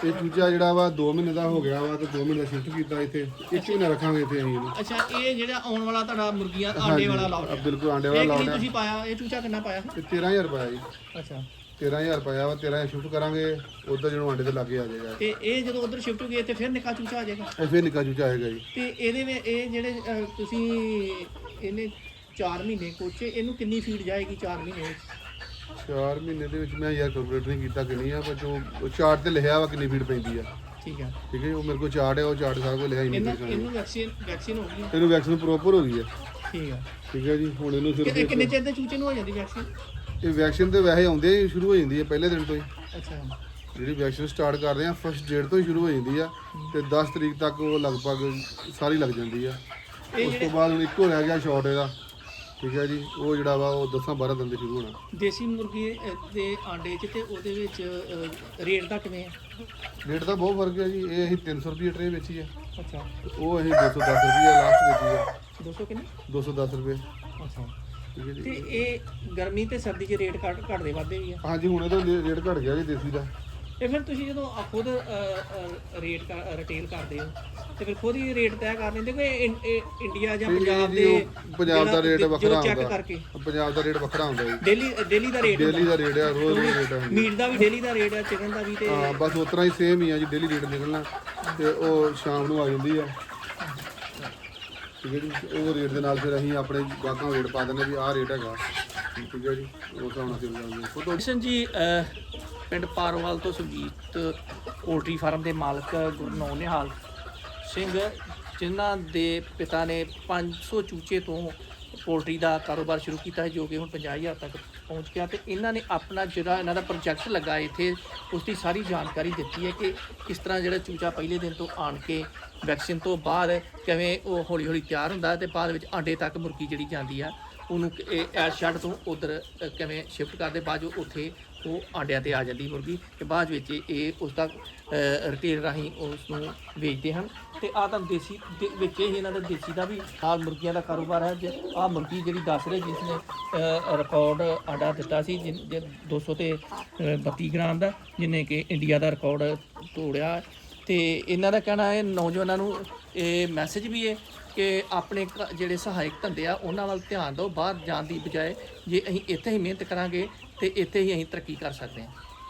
ਇਹ ਚੂਚਾ ਜਿਹੜਾ ਵਾ 2 ਮਹੀਨੇ ਦਾ ਹੋ ਗਿਆ ਵਾ ਤੇ 2 ਮਹੀਨੇ ਸ਼ਿਫਟ ਕੀਤਾ ਇੱਥੇ। ਇੱਕ ਮਹੀਨਾ ਰੱਖਾਂਗੇ ਇੱਥੇ ਅਸੀਂ ਇਹਨੂੰ। ਅੱਛਾ ਇਹ ਜਿਹੜਾ ਆਉਣ ਵਾਲਾ ਤੁਹਾਡਾ ਮੁਰਗੀਆਂ ਆਂਡੇ ਵਾਲਾ ਲੋਟ ਆ ਬਿਲਕੁਲ ਆਂਡੇ ਵਾਲਾ ਇਹ ਲਾਉਟ ਕਿੰਨੀ ਤੁਸੀਂ ਪਾਇਆ? ਇਹ ਚੂਚਾ ਕਿੰਨਾ ਪਾਇਆ? ਇਹ 13000 ਰੁਪਇਆ ਜੀ। ਅੱਛਾ। 13000 ਰੁਪਇਆ ਵਾ 13000 ਸ਼ਿਫਟ ਕਰਾਂਗੇ। ਉਧਰ ਜਿਹਨੂੰ ਆਂਡੇ ਤੇ ਲੱਗੇ ਆ ਜਾਏਗਾ। ਤੇ ਇਹ ਜਦੋਂ ਉਧਰ ਸ਼ਿਫਟ ਹੋ ਗਏ ਤੇ ਫਿਰ ਨਿੱਕਾ ਚੂਚਾ ਆ ਜਾਏਗਾ? ਇਹ ਫਿਰ ਨਿੱਕਾ ਚੂਚਾ ਆਏਗਾ ਜੀ। ਤੇ ਇਹਦੇ ਵਿੱਚ ਇਹ ਜਿਹੜੇ ਅਹ, ਤੁਸੀਂ ਇਹਨੇ 4 ਮਹੀਨੇ ਕੋਚੇ ਇਹਨੂੰ ਕਿੰਨੀ ਫੀਡ ਜਾਏਗੀ 4 ਮਹੀਨੇ ਵਿੱਚ? 4 ਮਹੀਨੇ ਦੇ ਵਿੱਚ ਮੈਂ ਯਾਰ ਕੈਲਕੂਲੇਟ ਨਹੀਂ ਕੀਤਾ ਕਿੰਨੀ ਆ ਪਰ ਜੋ ਚਾਰਟ ਤੇ ਲਿਖਿਆ ਵਾ ਕਿੰਨੀ ਫੀਡ ਪੈਂਦੀ ਆ। ਠੀਕ ਹੈ ਠੀਕ ਹੈ ਉਹ ਮੇਰੇ ਕੋਲ ਚਾਰਟ ਹੈ ਉਹ ਚਾਰਟ ਸਾਰਾ ਕੁਝ ਲਿਖਿਆ ਹੀ ਨਹੀਂ ਇਹਨਾਂ ਇਹਨੂੰ ਵੈਕਸੀਨ ਵੈਕਸੀਨ ਹੋ ਗਈ। ਇਹਨੂੰ ਵੈਕਸੀਨ ਪ੍ਰੋਪਰ ਹੋ ਗਈ ਹੈ ਠੀਕ ਹੈ ਠੀਕ ਹੈ ਜੀ ਹੁਣ ਇਹਨੂੰ ਸਿਰਫ ਕਿੰਨੇ ਚਿਰ ਦੇ ਚੂਚੇ ਨੂੰ ਹੋ ਜਾਂਦੀ ਵੈਕਸੀਨ ਇਹ ਵੈਕਸੀਨ ਤੇ ਵੈਸੇ ਆਉਂਦੇ ਹੀ ਸ਼ੁਰੂ ਹੋ ਜਾਂਦੀ ਹੈ ਪਹਿਲੇ ਦਿਨ ਤੋਂ ਹੀ। ਅੱਛਾ। ਜਿਹੜੀ ਵੈਕਸੀਨ ਸਟਾਰਟ ਕਰਦੇ ਆ ਫਸਟ ਡੇਟ ਤੋਂ ਹੀ ਸ਼ੁਰੂ ਹੋ ਜਾਂਦੀ ਆ ਤੇ 10 ਤਰੀਕ ਤੱਕ ਉਹ ਲਗਭਗ ਸਾਰੀ ਲੱਗ ਜਾਂਦੀ ਆ। ਉਸ ਤੋਂ ਬਾਅਦ ਹੁਣ ਇੱਕੋ ਰਹਿ ਗਿਆ ਸ਼ਾਰਟ ਇਹਦਾ। ਠੀਕ ਹੈ ਜੀ ਉਹ ਜਿਹੜਾ ਵਾ ਉਹ 10 12 ਦਿਨ ਦੇ ਸ਼ੁਰੂ ਹੋਣਾ। ਦੇਸੀ ਮੁਰਗੀ ਅਹ, ਦੇ ਆਂਡੇ 'ਚ ਤੇ ਉਹਦੇ ਵਿੱਚ ਅਹ, ਰੇਟ ਦਾ ਕਿਵੇਂ ਹੈ ਰੇਟ ਦਾ ਬਹੁਤ ਫ਼ਰਕ ਹੈ ਜੀ ਇਹ ਅਸੀਂ 300 ਰੁਪਏ ਟਰੇ ਵੇਚੀ ਆ। ਅੱਛਾ। ਤੇ ਉਹ ਅਸੀਂ 210 ਰੁਪਏ ਲਾਸਟ ਵੇਚੀ ਆ। 200 ਕਿੰਨੇ? 210 ਰੁਪਏ। ਅੱਛਾ। ਠੀਕ ਹੈ ਤੇ ਜੀ ਇਹ ਗਰਮੀ ਤੇ ਸਰਦੀ 'ਚ ਰੇਟ ਘਟ ਘਟਦੇ ਵੱਧਦੇ ਵੀ ਆ? ਹਾਂਜੀ ਹੁਣ ਇਹਦਾ ਰੇਟ ਘਟ ਗਿਆ ਜੀ ਦੇਸੀ ਦਾ। ਤੇ ਫਿਰ ਤੁਸੀਂ ਜਦੋਂ ਆ ਖੁਦ ਰੇਟ ਰਿਟੇਲ ਕਰਦੇ ਹੋ ਤੇ ਫਿਰ ਖੁਦ ਹੀ ਰੇਟ ਤੈਅ ਕਰ ਲੈਂਦੇ ਕੋਈ ਇੰ- ਇਹ ਇੰਡੀਆ ਜਾਂ ਪੰਜਾਬ ਜੀ, ਦੇ ਉਹ ਪੰਜਾਬ ਦਾ ਜਿਹੜਾ ਰੇਟ ਜੋ ਵੱਖਰਾ ਚੈੱਕ ਹੁੰਦਾ। ਕਰਕੇ? ਪੰਜਾਬ ਦਾ ਰੇਟ ਵੱਖਰਾ ਹੁੰਦਾ ਜੀ। ਡੇਲੀ ਡੇਲੀ ਦਾ ਰੇਟ ਡੇਲੀ ਦਾ ਰੇਟ ਆ ਰੋਜ਼ ਦਾ ਰੇਟ ਆ ਮੀਟ ਦਾ ਵੀ ਡੇਲੀ ਦਾ ਰੇਟ ਹੈ ਚਿਕਨ ਦਾ ਵੀ ਤੇ ਹਾਂ ਬਸ ਉਸ ਤਰ੍ਹਾਂ ਹੀ ਸੇਮ ਹੀ ਆ ਜੀ ਡੇਲੀ ਰੇਟ ਨਿਕਲਣਾ। ਤੇ ਉਹ ਸ਼ਾਮ ਨੂੰ ਆ ਜਾਂਦੀ ਆ। ਠੀਕ ਹੈ ਜੀ ਉਹ ਰੇਟ ਦੇ ਨਾਲ ਫਿਰ ਅਸੀਂ ਆਪਣੇ ਗਾਹਕਾਂ ਨੂੰ ਰੇਟ ਪਾ ਦਿੰਦੇ ਵੀ ਆਹ ਰੇਟ ਹੈਗਾ। ਠੀਕ ਹੈ ਜੀ ਉਹ ਹਿਸਾਬ ਨਾਲ ਫਿਰ ਜਾਂਦੇ ਫੋਟੋ ਕਿਸ਼ਨ ਜੀ ਅਹ, ਪਿੰਡ ਪਾਰੋਵਾਲ ਤੋਂ ਸੁਰਜੀਤ, ਪੋਲਟਰੀ ਫਾਰਮ ਦੇ ਮਾਲਕ ਗੁਰਨੌ ਨਿਹਾਲ ਸਿੰਘ, ਜਿਨ੍ਹਾਂ ਦੇ ਪਿਤਾ ਨੇ 500 ਚੂਚੇ ਤੋਂ ਪੋਲਟਰੀ ਦਾ ਕਾਰੋਬਾਰ ਸ਼ੁਰੂ ਕੀਤਾ ਹੈ, ਜੋ ਕਿ ਹੁਣ 50000 ਤੱਕ ਪਹੁੰਚ ਗਿਆ ਤੇ ਇਹਨਾਂ ਨੇ ਆਪਣਾ ਜਿਹੜਾ ਇਹਨਾਂ ਦਾ ਪ੍ਰੋਜੈਕਟ ਲੱਗਾ ਇੱਥੇ ਉਸ ਦੀ ਸਾਰੀ ਜਾਣਕਾਰੀ ਦਿੱਤੀ ਹੈ ਕਿ ਕਿਸ ਤਰ੍ਹਾਂ ਜਿਹੜਾ ਚੂਚਾ ਪਹਿਲੇ ਦਿਨ ਤੋਂ ਆਣ ਕੇ ਵੈਕਸੀਨ ਤੋਂ ਬਾਅਦ ਕਿਵੇਂ ਉਹ ਹੌਲੀ ਹੌਲੀ ਤਿਆਰ ਹੁੰਦਾ ਹੈ ਤੇ ਬਾਅਦ ਵਿੱਚ ਆਂਡੇ ਤੱਕ ਮੁਰਗੀ ਜਿਹੜੀ ਜਾਂਦੀ ਆ, ਉਹਨੂੰ ਕ- ਐਡ ਸ਼ੈਡ ਤੋਂ ਉਧਰ ਕਿਵੇਂ ਸ਼ਿਫਟ ਕਰਦੇ, ਬਾਅਦ ਜੋ ਉੱਥੇ ਉਹ ਆਂਡਿਆਂ ਤੇ ਆ ਜਾਂਦੀ ਮੁਰਗੀ ਤੇ ਬਾਅਦ ਵਿੱਚ ਇਹ ਉਸ ਦਾ ਰਿਟੇਲ ਰਾਹੀਂ ਉਸ ਨੂੰ ਵੇਚਦੇ ਹਨ ਤੇ ਆ ਤਾਂ ਦੇਸੀ ਦੇ ਵਿੱਚ ਹੀ ਇਹਨਾਂ ਦਾ ਦੇਸੀ ਦਾ ਵੀ ਆ ਮੁਰਗੀਆਂ ਦਾ ਕਾਰੋਬਾਰ ਹੈ ਆ ਮੁਰਗੀ ਜਿਹੜੀ ਦੱਸ ਰਹੇ ਜਿਸ ਨੇ ਅ, ਰਿਕਾਰਡ ਆਂਡਾ ਦਿੱਤਾ ਸੀ ਜਿਨ- ਜੇ 200 ਤੇ ਅ, 32 ਗ੍ਰਾਮ ਦਾ ਜਿਨੇ ਕਿ ਇੰਡੀਆ ਦਾ ਰਿਕਾਰਡ ਤੋੜਿਆ ਤੇ ਇਹਨਾਂ ਦਾ ਕਹਿਣਾ ਹੈ ਨੌਜਵਾਨਾਂ ਨੂੰ ਇਹ ਮੈਸੇਜ ਵੀ ਹੈ ਕਿ ਆਪਣੇ ਘ- ਜਿਹੜੇ ਸਹਾਇਕ ਧੰਦੇ ਆ ਉਹਨਾਂ ਵੱਲ ਧਿਆਨ ਦਿਓ ਬਾਹਰ ਜਾਣ ਦੀ ਬਜਾਏ ਜੇ ਅਸੀਂ ਇੱਥੇ ਹੀ ਮਿਹਨਤ ਕਰਾਂਗੇ ਤੇ ਇੱਥੇ ਹੀ ਅਸੀਂ ਤਰੱਕੀ ਕਰ ਸਕਦੇ ਹਾਂ।